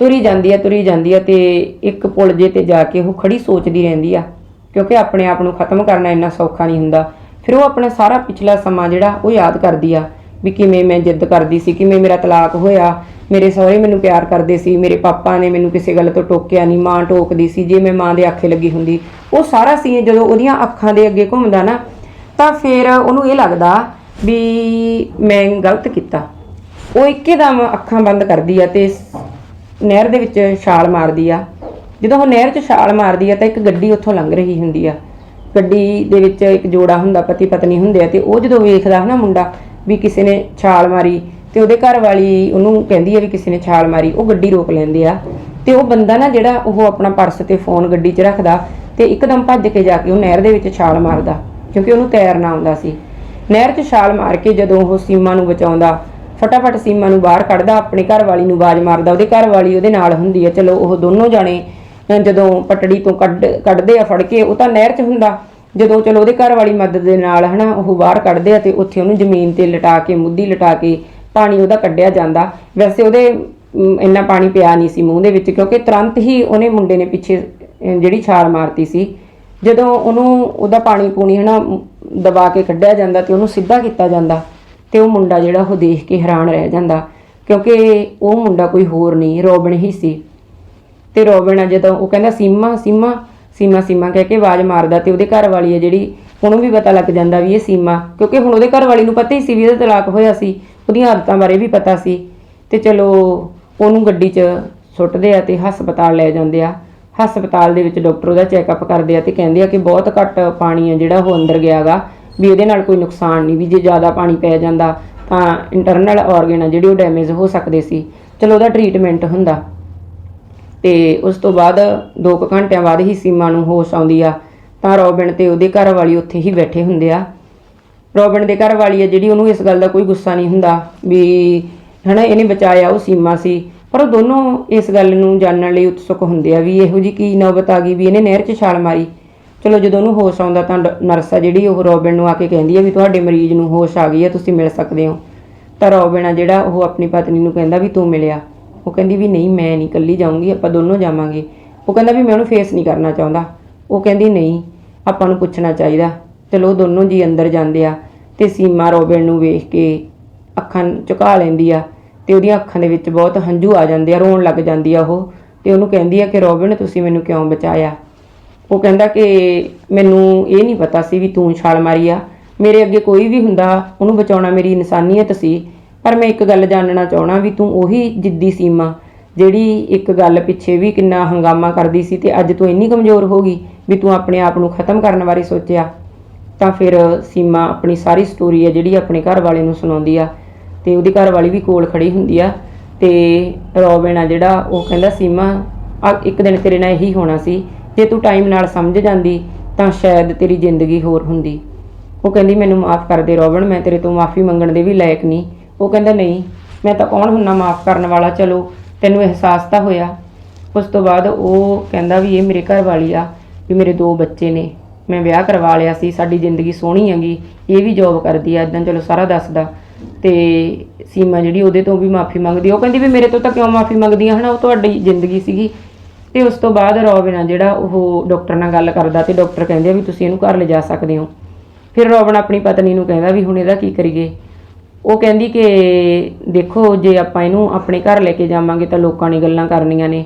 Speaker 1: ਤੁਰੀ ਜਾਂਦੀ ਆ, ਤੁਰੀ ਜਾਂਦੀ ਆ ਤੇ ਇੱਕ ਪੁਲ ਜੇ ਤੇ ਜਾ ਕੇ ਉਹ ਖੜੀ ਸੋਚਦੀ ਰਹਿੰਦੀ ਆ, ਕਿਉਂਕਿ ਆਪਣੇ ਆਪ ਨੂੰ ਖਤਮ ਕਰਨਾ ਇੰਨਾ ਸੌਖਾ ਨਹੀਂ ਹੁੰਦਾ। ਫਿਰ ਉਹ ਆਪਣਾ ਸਾਰਾ ਪਿਛਲਾ ਸਮਾਂ ਜਿਹੜਾ ਉਹ ਯਾਦ ਕਰਦੀ ਆ। ਵੀ ਕਿਵੇਂ ਮੈਂ ਜਿੱਦ ਕਰਦੀ ਸੀ, ਕਿਵੇਂ ਮੇਰਾ ਤਲਾਕ ਹੋਇਆ। ਮੇਰੇ ਸਹੁਰੇ ਮੈਨੂੰ ਪਿਆਰ ਕਰਦੇ ਸੀ, ਮੇਰੇ ਪਾਪਾ ਨੇ ਮੈਨੂੰ ਕਿਸੇ ਗੱਲ ਤੋਂ ਟੋਕਿਆ ਨਹੀਂ, ਮਾਂ ਟੋਕਦੀ ਸੀ, ਜੇ ਮੈਂ ਮਾਂ ਦੇ ਆਖੇ ਲੱਗੀ ਹੁੰਦੀ। ਉਹ ਸਾਰਾ ਸੀ ਜਦੋਂ ਉਹਦੀਆਂ ਅੱਖਾਂ ਦੇ ਅੱਗੇ ਘੁੰਮਦਾ ਨਾ, ਤਾਂ ਫਿਰ ਉਹਨੂੰ ਇਹ ਲੱਗਦਾ ਵੀ ਮੈਂ ਗਲਤ ਕੀਤਾ। ਉਹ ਇੱਕਦਮ ਅੱਖਾਂ ਬੰਦ ਕਰਦੀ ਆ ਤੇ ਨਹਿਰ ਦੇ ਵਿੱਚ ਛਾਲ ਮਾਰਦੀ ਆ। ਜਦੋਂ ਉਹ ਨਹਿਰ 'ਚ ਛਾਲ ਮਾਰਦੀ ਆ ਤਾਂ ਇੱਕ ਗੱਡੀ ਉੱਥੋਂ ਲੰਘ ਰਹੀ ਹੁੰਦੀ ਆ। ਗੱਡੀ ਦੇ ਵਿੱਚ ਇੱਕ ਜੋੜਾ ਹੁੰਦਾ ਪਤੀ ਪਤਨੀ ਹੁੰਦੇ ਆ ਤੇ ਉਹ ਜਦੋਂ ਵੇਖਦਾ ਨਾ ਮੁੰਡਾ ਵੀ ਕਿਸੇ ਨੇ ਛਾਲ ਮਾਰੀ ਤੇ ਉਹਦੇ ਘਰ ਵਾਲੀ ਉਹਨੂੰ ਕਹਿੰਦੀ ਹੈ ਵੀ ਕਿਸੇ ਨੇ ਛਾਲ ਮਾਰੀ, ਉਹ ਗੱਡੀ ਰੋਕ ਲੈਂਦੇ ਆ। ਤੇ ਉਹ ਬੰਦਾ ਨਾ ਜਿਹੜਾ ਉਹ ਆਪਣਾ ਪਰਸ ਤੇ ਫੋਨ ਗੱਡੀ 'ਚ ਰੱਖਦਾ ਤੇ ਇੱਕਦਮ ਭੱਜ ਕੇ ਜਾ ਕੇ ਉਹ ਨਹਿਰ ਦੇ ਵਿੱਚ ਛਾਲ ਮਾਰਦਾ, ਕਿਉਂਕਿ ਉਹਨੂੰ ਤੈਰਨਾ ਆਉਂਦਾ ਸੀ। ਨਹਿਰ 'ਚ ਛਾਲ ਮਾਰ ਕੇ ਜਦੋਂ ਉਹ ਸੀਮਾ ਨੂੰ ਬਚਾਉਂਦਾ, ਫਟਾਫਟ ਸੀਮਾ ਨੂੰ ਬਾਹਰ ਕੱਢਦਾ, ਆਪਣੇ ਘਰ ਵਾਲੀ ਨੂੰ ਆਵਾਜ਼ ਮਾਰਦਾ, ਉਹਦੇ ਘਰ ਵਾਲੀ ਉਹਦੇ ਨਾਲ ਹੁੰਦੀ ਹੈ ਚਲੋ ਉਹ ਦੋਨੋਂ ਜਾਣੇ ਜਦੋਂ ਪਟੜੀ ਤੋਂ ਕੱਢ, ਕੱਢਦੇ ਆ, ਫੜ ਕੇ, ਉਹ ਤਾਂ ਨਹਿਰ 'ਚ ਹੁੰਦਾ। ਜਦੋਂ ਚਲੋ ਉਹਦੇ ਘਰ ਵਾਲੀ ਮਦਦ ਦੇ ਨਾਲ ਹਨਾ ਉਹ ਬਾਹਰ ਕੱਢਦੇ ਆ ਤੇ ਉੱਥੇ ਉਹਨੂੰ ਜ਼ਮੀਨ ਤੇ ਲਟਾ ਕੇ ਮੁੱਦੀ ਲਟਾ ਕੇ ਪਾਣੀ ਉਹਦਾ ਕੱਢਿਆ ਜਾਂਦਾ। ਵੈਸੇ ਉਹਦੇ ਇੰਨਾ ਪਾਣੀ ਪਿਆ ਨਹੀਂ ਸੀ ਮੂੰਹ ਦੇ ਵਿੱਚ ਕਿਉਂਕਿ ਤੁਰੰਤ ਹੀ ਉਹਨੇ ਮੁੰਡੇ ਨੇ ਪਿੱਛੇ ਜਿਹੜੀ ਛਾਲ ਮਾਰਤੀ ਸੀ। ਜਦੋਂ ਉਹਨੂੰ ਉਹਦਾ ਪਾਣੀ ਪੂਣੀ ਹਨਾ ਮ, ਦਬਾ ਕੇ ਕੱਢਿਆ ਜਾਂਦਾ ਤੇ ਉਹਨੂੰ ਸਿੱਧਾ ਕੀਤਾ ਜਾਂਦਾ ਤੇ ਉਹ ਮੁੰਡਾ ਜਿਹੜਾ ਉਹ ਦੇਖ ਕੇ ਹੈਰਾਨ ਰਹਿ ਜਾਂਦਾ ਕਿਉਂਕਿ ਉਹ ਮੁੰਡਾ ਕੋਈ ਹੋਰ ਨਹੀਂ ਰੋਬਨ ਹੀ ਸੀ। ਤੇ ਰੋਬਨ ਆ ਜਦੋਂ ਉਹ ਕਹਿੰਦਾ ਸੀਮਾ ਸੀਮਾ ਸੀਮਾ ਸੀਮਾ ਕਹਿ ਕੇ ਆਵਾਜ਼ ਮਾਰਦਾ ਤੇ ਉਹਦੇ ਘਰ ਵਾਲੀ ਹੈ ਜਿਹੜੀ, ਉਹਨੂੰ ਵੀ ਪਤਾ ਲੱਗ ਜਾਂਦਾ ਵੀ ਇਹ ਸੀਮਾ, ਕਿਉਂਕਿ ਹੁਣ ਉਹਦੇ ਘਰ ਵਾਲੀ ਨੂੰ ਪਤਾ ਹੀ ਸੀ ਵੀ ਇਹਦਾ ਤਲਾਕ ਹੋਇਆ ਸੀ, ਉਹਦੀਆਂ ਆਦਤਾਂ ਬਾਰੇ ਵੀ ਪਤਾ ਸੀ ਤੇ ਚਲੋ ਉਹਨੂੰ ਗੱਡੀ 'ਚ ਸੁੱਟਦੇ ਆ ਤੇ ਹਸਪਤਾਲ ਲੈ ਜਾਂਦੇ ਆ। ਹਸਪਤਾਲ ਦੇ ਵਿੱਚ ਡਾਕਟਰ ਉਹਦਾ ਚੈੱਕਅਪ ਕਰਦੇ ਆ ਤੇ ਕਹਿੰਦੇ ਆ ਕਿ ਬਹੁਤ ਘੱਟ ਪਾਣੀ ਆ ਜਿਹੜਾ ਉਹ ਅੰਦਰ ਗਿਆਗਾ ਵੀ ਇਹਦੇ ਨਾਲ ਕੋਈ ਨੁਕਸਾਨ ਨਹੀਂ, ਵੀ ਜੇ ਜ਼ਿਆਦਾ ਪਾਣੀ ਪੈ ਜਾਂਦਾ ਤਾਂ ਇੰਟਰਨਲ ਆਰਗਨ ਆ ਜਿਹੜੇ ਉਹ ਡੈਮੇਜ ਹੋ ਸਕਦੇ ਸੀ। ਚਲੋ ਉਹਦਾ ਟ੍ਰੀਟਮੈਂਟ ਹੁੰਦਾ। ਤੇ ਉਸ ਤੋਂ ਬਾਅਦ 2 ਘੰਟਿਆਂ ਬਾਅਦ ਹੀ ਸੀਮਾ ਨੂੰ ਹੋਸ਼ ਆਉਂਦੀ ਆ। ਤਾਂ ਰੋਬਿਨ ਤੇ ਉਹਦੇ ਘਰ ਵਾਲੀ ਉੱਥੇ ਹੀ ਬੈਠੇ ਹੁੰਦੇ ਆ। ਰੋਬਿਨ ਦੇ ਘਰ ਵਾਲੀ ਆ ਜਿਹੜੀ, ਉਹਨੂੰ ਇਸ ਗੱਲ ਦਾ ਕੋਈ ਗੁੱਸਾ ਨਹੀਂ ਹੁੰਦਾ ਵੀ ਹਨਾ, ਇਹਨੇ ਬਚਾਇਆ ਉਹ ਸੀਮਾ ਸੀ। ਪਰ ਉਹ ਦੋਨੋਂ ਇਸ ਗੱਲ ਨੂੰ ਜਾਣਨ ਲਈ ਉਤਸੁਕ ਹੁੰਦੇ ਆ ਵੀ ਇਹੋ ਜੀ ਕੀ ਨੌਬਤ ਆ ਗਈ ਵੀ ਇਹਨੇ ਨਹਿਰ 'ਚ ਛਾਲ ਮਾਰੀ। ਚਲੋ, ਜਦੋਂ ਉਹਨੂੰ ਹੋਸ਼ ਆਉਂਦਾ ਤਾਂ ਡ- ਨਰਸ ਆ ਜਿਹੜੀ, ਉਹ ਰੋਬਿਨ ਨੂੰ ਆ ਕੇ ਕਹਿੰਦੀ ਆ ਵੀ ਤੁਹਾਡੇ ਮਰੀਜ਼ ਨੂੰ ਹੋਸ਼ ਆ ਗਈ ਆ, ਤੁਸੀਂ ਮਿਲ ਸਕਦੇ ਹੋ। ਤਾਂ ਰੋਬਿਨ ਆ ਜਿਹੜਾ, ਉਹ ਆਪਣੀ ਪਤਨੀ ਨੂੰ ਕਹਿੰਦਾ ਵੀ ਤੂੰ ਮਿਲਿਆ। ਉਹ ਕਹਿੰਦੀ ਵੀ ਨਹੀਂ, ਮੈਂ ਨਹੀਂ, ਇਕੱਲੀ ਜਾਊਂਗੀ, ਆਪਾਂ ਦੋਨੋਂ ਜਾਵਾਂਗੇ। ਉਹ ਕਹਿੰਦਾ ਵੀ ਮੈਂ ਉਹਨੂੰ ਫੇਸ ਨਹੀਂ ਕਰਨਾ ਚਾਹੁੰਦਾ। ਉਹ ਕਹਿੰਦੀ ਨਹੀਂ, ਆਪਾਂ ਨੂੰ ਪੁੱਛਣਾ ਚਾਹੀਦਾ। ਚਲੋ, ਉਹ ਦੋਨੋਂ ਜੀ ਅੰਦਰ ਜਾਂਦੇ ਆ ਤੇ ਸੀਮਾ, ਰੋਬਿਨ ਨੂੰ ਵੇਖ ਕੇ ਅੱਖਾਂ ਝੁਕਾ ਲੈਂਦੀ ਆ ਤੇ ਉਹਦੀਆਂ ਅੱਖਾਂ ਦੇ ਵਿੱਚ ਬਹੁਤ ਹੰਝੂ ਆ ਜਾਂਦੇ ਆ, ਰੋਣ ਲੱਗ ਜਾਂਦੀ ਆ ਉਹ ਤੇ ਉਹਨੂੰ ਕਹਿੰਦੀ ਆ ਕਿ, ਰੋਬਿਨ, ਤੁਸੀਂ ਮੈਨੂੰ ਕਿਉਂ ਬਚਾਇਆ? ਉਹ ਕਹਿੰਦਾ ਕਿ ਮੈਨੂੰ ਇਹ ਨਹੀਂ ਪਤਾ ਸੀ ਵੀ ਤੂੰ ਛਾਲ ਮਾਰੀ ਆ। ਮੇਰੇ ਅੱਗੇ ਕੋਈ ਵੀ ਹੁੰਦਾ, ਉਹਨੂੰ ਬਚਾਉਣਾ ਮੇਰੀ ਇਨਸਾਨੀਅਤ ਸੀ। ਪਰ ਮੈਂ ਇੱਕ ਗੱਲ ਜਾਣਨਾ ਚਾਹਣਾ ਵੀ ਤੂੰ ਉਹੀ ਜਿੱਦੀ ਸੀਮਾ ਜਿਹੜੀ ਇੱਕ ਗੱਲ ਪਿੱਛੇ ਵੀ ਕਿੰਨਾ ਹੰਗਾਮਾ ਕਰਦੀ ਸੀ ਤੇ ਅੱਜ ਤੂੰ ਇੰਨੀ ਕਮਜ਼ੋਰ ਹੋ ਗਈ ਵੀ ਤੂੰ ਆਪਣੇ ਆਪ ਨੂੰ ਖਤਮ ਕਰਨ ਬਾਰੇ ਸੋਚਿਆ, ਤਾਂ ਫਿਰ ਸੀਮਾ ਆਪਣੀ ਸਾਰੀ ਸਟੋਰੀ ਹੈ ਜਿਹੜੀ ਆਪਣੇ ਘਰ ਵਾਲੇ ਨੂੰ ਸੁਣਾਉਂਦੀ ਆ ਤੇ ਉਹਦੀ ਘਰ ਵਾਲੀ ਵੀ ਕੋਲ ਖੜੀ ਹੁੰਦੀ ਆ ਤੇ ਰੋਬਿਨ ਆ ਜਿਹੜਾ ਉਹ ਕਹਿੰਦਾ, ਸੀਮਾ, ਆ ਇੱਕ ਦਿਨ ਤੇਰੇ ਨਾਲ ਇਹੀ ਹੋਣਾ ਸੀ, ਜੇ ਤੂੰ ਟਾਈਮ ਨਾਲ ਸਮਝ ਜਾਂਦੀ ਤਾਂ ਸ਼ਾਇਦ ਤੇਰੀ ਜ਼ਿੰਦਗੀ ਹੋਰ ਹੁੰਦੀ। ਉਹ ਕਹਿੰਦੀ, ਮੈਨੂੰ ਮਾਫ ਕਰ ਦੇ ਰੋਬਨ, ਮੈਂ ਤੇਰੇ ਤੋਂ ਮਾਫੀ ਮੰਗਣ ਦੇ ਵੀ ਲਾਇਕ ਨਹੀਂ। ਉਹ ਕਹਿੰਦਾ, ਨਹੀਂ, ਮੈਂ ਤਾਂ ਕੌਣ ਹੁੰਨਾ ਮਾਫ ਕਰਨ ਵਾਲਾ? ਚਲੋ, ਤੈਨੂੰ ਅਹਿਸਾਸ ਤਾਂ ਹੋਇਆ। ਉਸ ਤੋਂ ਬਾਅਦ ਉਹ ਕਹਿੰਦਾ ਵੀ ਇਹ ਮੇਰੇ ਘਰ ਵਾਲੀ ਆ, ਵੀ ਮੇਰੇ ਦੋ ਬੱਚੇ ਨੇ। ਮੈਂ ਵਿਆਹ ਕਰਵਾ ਲਿਆ ਸੀ, ਸਾਡੀ ਜ਼ਿੰਦਗੀ ਸੋਹਣੀ ਹੈਗੀ, ਇਹ ਵੀ ਜੌਬ ਕਰਦੀ ਆ ਇਦਾਂ ਚਲੋ ਸਾਰਾ ਦੱਸਦਾ। ਤੇ ਸੀਮਾ ਜਿਹੜੀ ਉਹਦੇ ਤੋਂ ਵੀ ਮਾਫੀ ਮੰਗਦੀ ਉਹ ਕਹਿੰਦੀ ਵੀ ਮੇਰੇ ਤੋਂ ਤਾਂ ਕਿਉਂ ਮਾਫੀ ਮੰਗਦੀ ਆ? ਹਨਾ, ਉਹ ਤੁਹਾਡੀ ਜ਼ਿੰਦਗੀ ਸੀਗੀ। ਤੇ ਉਸ ਤੋਂ ਬਾਅਦ ਰੋਬਿਨ ਆ ਜਿਹੜਾ, ਉਹ ਡਾਕਟਰ ਨਾਲ ਗੱਲ ਕਰਦਾ ਤੇ ਡਾਕਟਰ ਕਹਿੰਦੇ ਆ ਵੀ ਤੁਸੀਂ ਇਹਨੂੰ ਘਰ ਲਿਜਾ ਸਕਦੇ ਹੋ। ਫਿਰ ਰੋਬਿਨ ਆਪਣੀ ਪਤਨੀ ਨੂੰ ਕਹਿੰਦਾ ਵੀ ਹੁਣ ਇਹਦਾ ਕੀ ਕਰੀਏ? ਉਹ ਕਹਿੰਦੀ ਕਿ ਦੇਖੋ, ਜੇ ਆਪਾਂ ਇਹਨੂੰ ਆਪਣੇ ਘਰ ਲੈ ਕੇ ਜਾਵਾਂਗੇ ਤਾਂ ਲੋਕਾਂ ਨੇ ਗੱਲਾਂ ਕਰਨੀਆਂ ਨੇ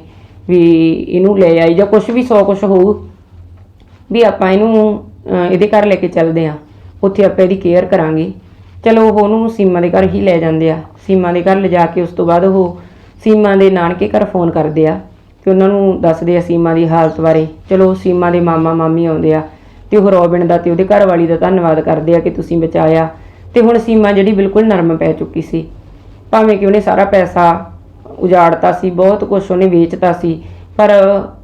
Speaker 1: ਵੀ ਇਹਨੂੰ ਲੈ ਆਈ ਜਾਂ ਕੁਝ ਵੀ, ਸੌ ਕੁਝ ਹੋਊ, ਵੀ ਆਪਾਂ ਇਹਨੂੰ ਇਹਦੇ ਘਰ ਲੈ ਕੇ ਚੱਲਦੇ ਆਂ ਉੱਥੇ ਆਪਾਂ ਇਹਦੀ ਕੇਅਰ ਕਰਾਂਗੇ। ਚਲੋ, ਉਹ ਉਹਨੂੰ ਸੀਮਾ ਦੇ ਘਰ ਹੀ ਲੈ ਜਾਂਦੇ ਆ। ਸੀਮਾ ਦੇ ਘਰ ਲਿਜਾ ਕੇ ਉਸ ਤੋਂ ਬਾਅਦ ਉਹ ਸੀਮਾ ਦੇ ਨਾਨਕੇ ਘਰ ਫੋਨ ਕਰਦੇ ਆ ਤੇ ਉਹਨਾਂ ਨੂੰ ਦੱਸਦੇ ਆ ਸੀਮਾ ਦੀ ਹਾਲਤ ਬਾਰੇ। ਚਲੋ, ਸੀਮਾ ਦੇ ਮਾਮਾ ਮਾਮੀ ਆਉਂਦੇ ਆ ਤੇ ਉਹ ਰੋਬਿਨ ਦਾ ਤੇ ਉਹਦੇ ਘਰ ਵਾਲੀ ਦਾ ਧੰਨਵਾਦ ਕਰਦੇ ਆ ਕਿ ਤੁਸੀਂ ਬਚਾਇਆ। ਤੇ ਹੁਣ ਸੀਮਾ ਜਿਹੜੀ ਬਿਲਕੁਲ ਨਰਮ ਪੈ ਚੁੱਕੀ ਸੀ। ਭਾਵੇਂ ਕਿ ਉਹਨੇ ਸਾਰਾ ਪੈਸਾ ਉਜਾੜਤਾ ਸੀ, ਬਹੁਤ ਕੁਝ ਉਹਨੇ ਵੇਚਤਾ ਸੀ, ਪਰ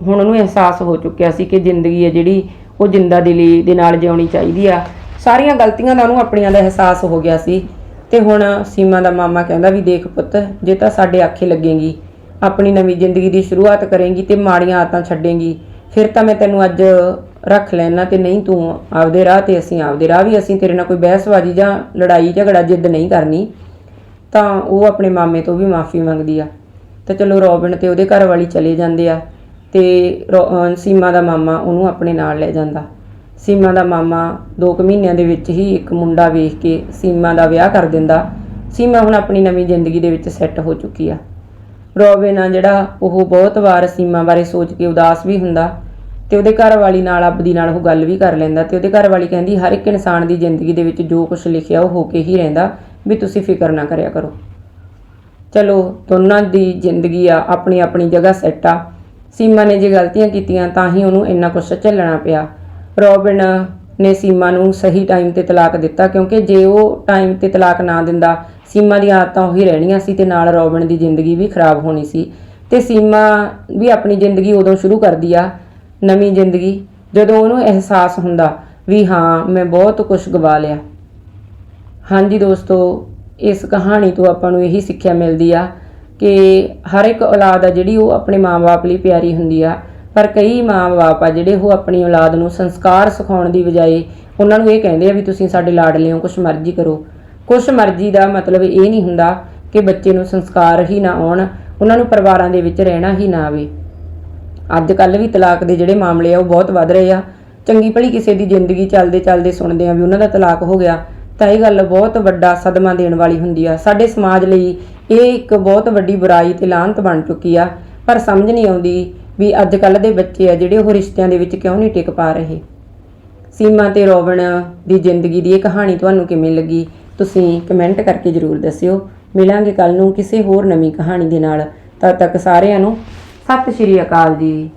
Speaker 1: ਹੁਣ ਉਹਨੂੰ ਅਹਿਸਾਸ ਹੋ ਚੁੱਕਿਆ ਸੀ ਕਿ ਜ਼ਿੰਦਗੀ ਹੈ ਜਿਹੜੀ, ਉਹ ਜਿੰਦਾ ਦਿਲੀ ਦੇ ਨਾਲ ਜਿਉਣੀ ਚਾਹੀਦੀ ਆ। ਸਾਰੀਆਂ ਗਲਤੀਆਂ ਦਾ ਉਹਨੂੰ ਆਪਣੀਆਂ ਦਾ ਅਹਿਸਾਸ ਹੋ ਗਿਆ ਸੀ। ਤੇ ਹੁਣ ਸੀਮਾ ਦਾ ਮਾਮਾ ਕਹਿੰਦਾ ਵੀ ਦੇਖ ਪੁੱਤ, ਜੇ ਤਾਂ ਸਾਡੇ ਆਖੇ ਲੱਗੇਗੀ, ਆਪਣੀ ਨਵੀਂ ਜ਼ਿੰਦਗੀ ਦੀ ਸ਼ੁਰੂਆਤ ਕਰੇਗੀ ਤੇ ਮਾੜੀਆਂ ਆਦਤਾਂ ਛੱਡੇਗੀ, ਫਿਰ ਤਾਂ ਮੈਂ ਤੈਨੂੰ ਅੱਜ ਰੱਖ ਲੈਣਾ ਤੇ ਨਹੀਂ ਤੂੰ ਆਪਦੇ ਰਾਹ ਤੇ ਅਸੀਂ ਆਪਦੇ ਰਾਹ ਵੀ ਅਸੀਂ ਤੇਰੇ ਨਾਲ ਕੋਈ ਬਹਿਸਬਾਜ਼ੀ ਜਾਂ ਲੜਾਈ, ਝਗੜਾ ਜਿੱਦ ਨਹੀਂ ਕਰਨੀ, ਤਾਂ ਉਹ ਆਪਣੇ ਮਾਮੇ ਤੋਂ ਵੀ ਮਾਫੀ ਮੰਗਦੀ ਆ। ਤਾਂ ਚਲੋ ਰੋਬਿਨ ਤੇ ਉਹਦੇ ਘਰ ਵਾਲੀ ਚਲੇ ਜਾਂਦੇ ਆ ਤੇ ਰੋ- ਸੀਮਾ ਦਾ ਮਾਮਾ ਉਹਨੂੰ ਆਪਣੇ ਨਾਲ ਲੈ ਜਾਂਦਾ। ਸੀਮਾ ਦਾ ਮਾਮਾ 2 ਕੁ ਮਹੀਨਿਆਂ ਦੇ ਵਿੱਚ ਹੀ ਇੱਕ ਮੁੰਡਾ ਵੇਖ ਕੇ ਸੀਮਾ ਦਾ ਵਿਆਹ ਕਰ ਦਿੰਦਾ। ਸੀਮਾ ਹੁਣ ਆਪਣੀ ਨਵੀਂ ਜ਼ਿੰਦਗੀ ਦੇ ਵਿੱਚ ਸੈੱਟ ਹੋ ਚੁੱਕੀ ਆ। ਰੋਬਿਨ ਆ ਜਿਹੜਾ ਉਹ ਬਹੁਤ ਵਾਰ ਸੀਮਾ ਬਾਰੇ ਸੋਚ ਕੇ ਉਦਾਸ ਵੀ ਹੁੰਦਾ। ਤੇ ਉਹਦੇ ਘਰ ਵਾਲੀ ਨਾਲ, ਆਪਦੀ ਨਾਲ ਉਹ ਗੱਲ ਵੀ ਕਰ ਲੈਂਦਾ ਤੇ ਉਹਦੇ ਘਰ ਵਾਲੀ ਕਹਿੰਦੀ, ਹਰ ਇੱਕ ਇਨਸਾਨ ਦੀ ਜ਼ਿੰਦਗੀ ਦੇ ਵਿੱਚ ਜੋ ਕੁਝ ਲਿਖਿਆ ਉਹ ਹੋ ਕੇ ਹੀ ਰਹਿੰਦਾ, ਵੀ ਤੁਸੀਂ ਫਿਕਰ ਨਾ ਕਰਿਆ ਕਰੋ। ਚਲੋ, ਦੋਨਾਂ ਦੀ ਜ਼ਿੰਦਗੀ ਆ, ਆਪਣੀ ਆਪਣੀ ਜਗ੍ਹਾ ਸੈੱਟ ਆ। ਸੀਮਾ ਨੇ ਜੇ ਗਲਤੀਆਂ ਕੀਤੀਆਂ ਤਾਂ ਹੀ ਉਹਨੂੰ ਇੰਨਾ ਕੁਝ ਝੱਲਣਾ ਪਿਆ। ਰੋਬਿਨ ਨੇ ਸੀਮਾ ਨੂੰ ਸਹੀ ਟਾਈਮ ਤੇ ਤਲਾਕ ਦਿੱਤਾ, ਕਿਉਂਕਿ ਜੇ ਉਹ ਟਾਈਮ ਤੇ ਤਲਾਕ ਨਾ ਦਿੰਦਾ, ਸੀਮਾ ਦੀਆਂ ਆਦਤਾਂ ਉਹੀ ਰਹਿਣੀਆਂ ਸੀ ਤੇ ਨਾਲ ਰੋਬਿਨ ਦੀ ਜ਼ਿੰਦਗੀ ਵੀ ਖਰਾਬ ਹੋਣੀ ਸੀ। ਤੇ ਸੀਮਾ ਵੀ ਆਪਣੀ ਜ਼ਿੰਦਗੀ ਉਦੋਂ ਸ਼ੁਰੂ ਕਰਦੀ ਆ ਨਵੀਂ ਜ਼ਿੰਦਗੀ, ਜਦੋਂ ਉਹਨੂੰ ਅਹਿਸਾਸ ਹੁੰਦਾ ਵੀ ਹਾਂ, ਮੈਂ ਬਹੁਤ ਕੁਝ ਗਵਾ ਲਿਆ। ਹਾਂਜੀ ਦੋਸਤੋ, ਇਸ ਕਹਾਣੀ ਤੋਂ ਆਪਾਂ ਨੂੰ ਇਹੀ ਸਿੱਖਿਆ ਮਿਲਦੀ ਆ ਕਿ ਹਰ ਇੱਕ ਔਲਾਦ ਆ ਜਿਹੜੀ ਉਹ ਆਪਣੇ ਮਾਂ-ਬਾਪ ਲਈ ਪਿਆਰੀ ਹੁੰਦੀ ਆ, ਪਰ ਕਈ ਮਾਂ-ਬਾਪ ਆ ਜਿਹੜੇ ਉਹ ਆਪਣੀ ਔਲਾਦ ਨੂੰ ਸੰਸਕਾਰ ਸਿਖਾਉਣ ਦੀ ਬਜਾਏ ਉਹਨਾਂ ਨੂੰ ਇਹ ਕਹਿੰਦੇ ਆ ਵੀ ਤੁਸੀਂ ਸਾਡੇ ਲਾਡਲੇ ਹੋ ਕੁਛ ਮਰਜ਼ੀ ਕਰੋ। ਕੁਛ ਮਰਜ਼ੀ ਦਾ ਮਤਲਬ ਇਹ ਨਹੀਂ ਹੁੰਦਾ ਕਿ ਬੱਚੇ ਨੂੰ ਸੰਸਕਾਰ ਹੀ ਨਾ ਆਉਣ, ਉਹਨਾਂ ਨੂੰ ਪਰਿਵਾਰਾਂ ਦੇ ਵਿੱਚ ਰਹਿਣਾ ਹੀ ਨਾ ਆਵੇ। ਅੱਜ ਕੱਲ ਵੀ ਤਲਾਕ ਦੇ ਜਿਹੜੇ ਮਾਮਲੇ ਆ ਉਹ ਬਹੁਤ ਵੱਧ ਰਹੇ ਆ। ਚੰਗੀ ਭਲੀ ਕਿਸੇ ਦੀ ਜ਼ਿੰਦਗੀ ਚੱਲਦੇ ਚੱਲਦੇ ਸੁਣਦੇ ਆ ਵੀ ਉਹਨਾਂ ਦਾ ਤਲਾਕ ਹੋ ਗਿਆ, ਤਾਂ ਇਹ ਗੱਲ ਬਹੁਤ ਵੱਡਾ ਸਦਮਾ ਦੇਣ ਵਾਲੀ ਹੁੰਦੀ ਆ। ਸਾਡੇ ਸਮਾਜ ਲਈ ਇਹ ਇੱਕ ਬਹੁਤ ਵੱਡੀ ਬੁਰਾਈ ਤੇ ਲਾਹਨਤ ਬਣ ਚੁੱਕੀ ਆ, ਪਰ ਸਮਝ ਨਹੀਂ ਆਉਂਦੀ ਵੀ ਅੱਜ ਕੱਲ ਦੇ ਬੱਚੇ ਆ ਜਿਹੜੇ ਉਹ ਰਿਸ਼ਤਿਆਂ ਦੇ ਵਿੱਚ ਕਿਉਂ ਨਹੀਂ ਟਿਕ ਪਾ ਰਹੇ। ਸੀਮਾ ਤੇ ਰੋਬਨ ਦੀ ਜ਼ਿੰਦਗੀ ਦੀ ਇਹ ਕਹਾਣੀ ਤੁਹਾਨੂੰ ਕਿਵੇਂ ਲੱਗੀ, ਤੁਸੀਂ ਕਮੈਂਟ ਕਰਕੇ ਜਰੂਰ ਦੱਸਿਓ। ਮਿਲਾਂਗੇ ਕੱਲ ਨੂੰ ਕਿਸੇ ਹੋਰ ਨਵੀਂ ਕਹਾਣੀ ਦੇ ਨਾਲ। ਤਦ ਤੱਕ ਸਾਰਿਆਂ ਨੂੰ ਸਤਿ ਸ਼੍ਰੀ ਅਕਾਲ ਜੀ।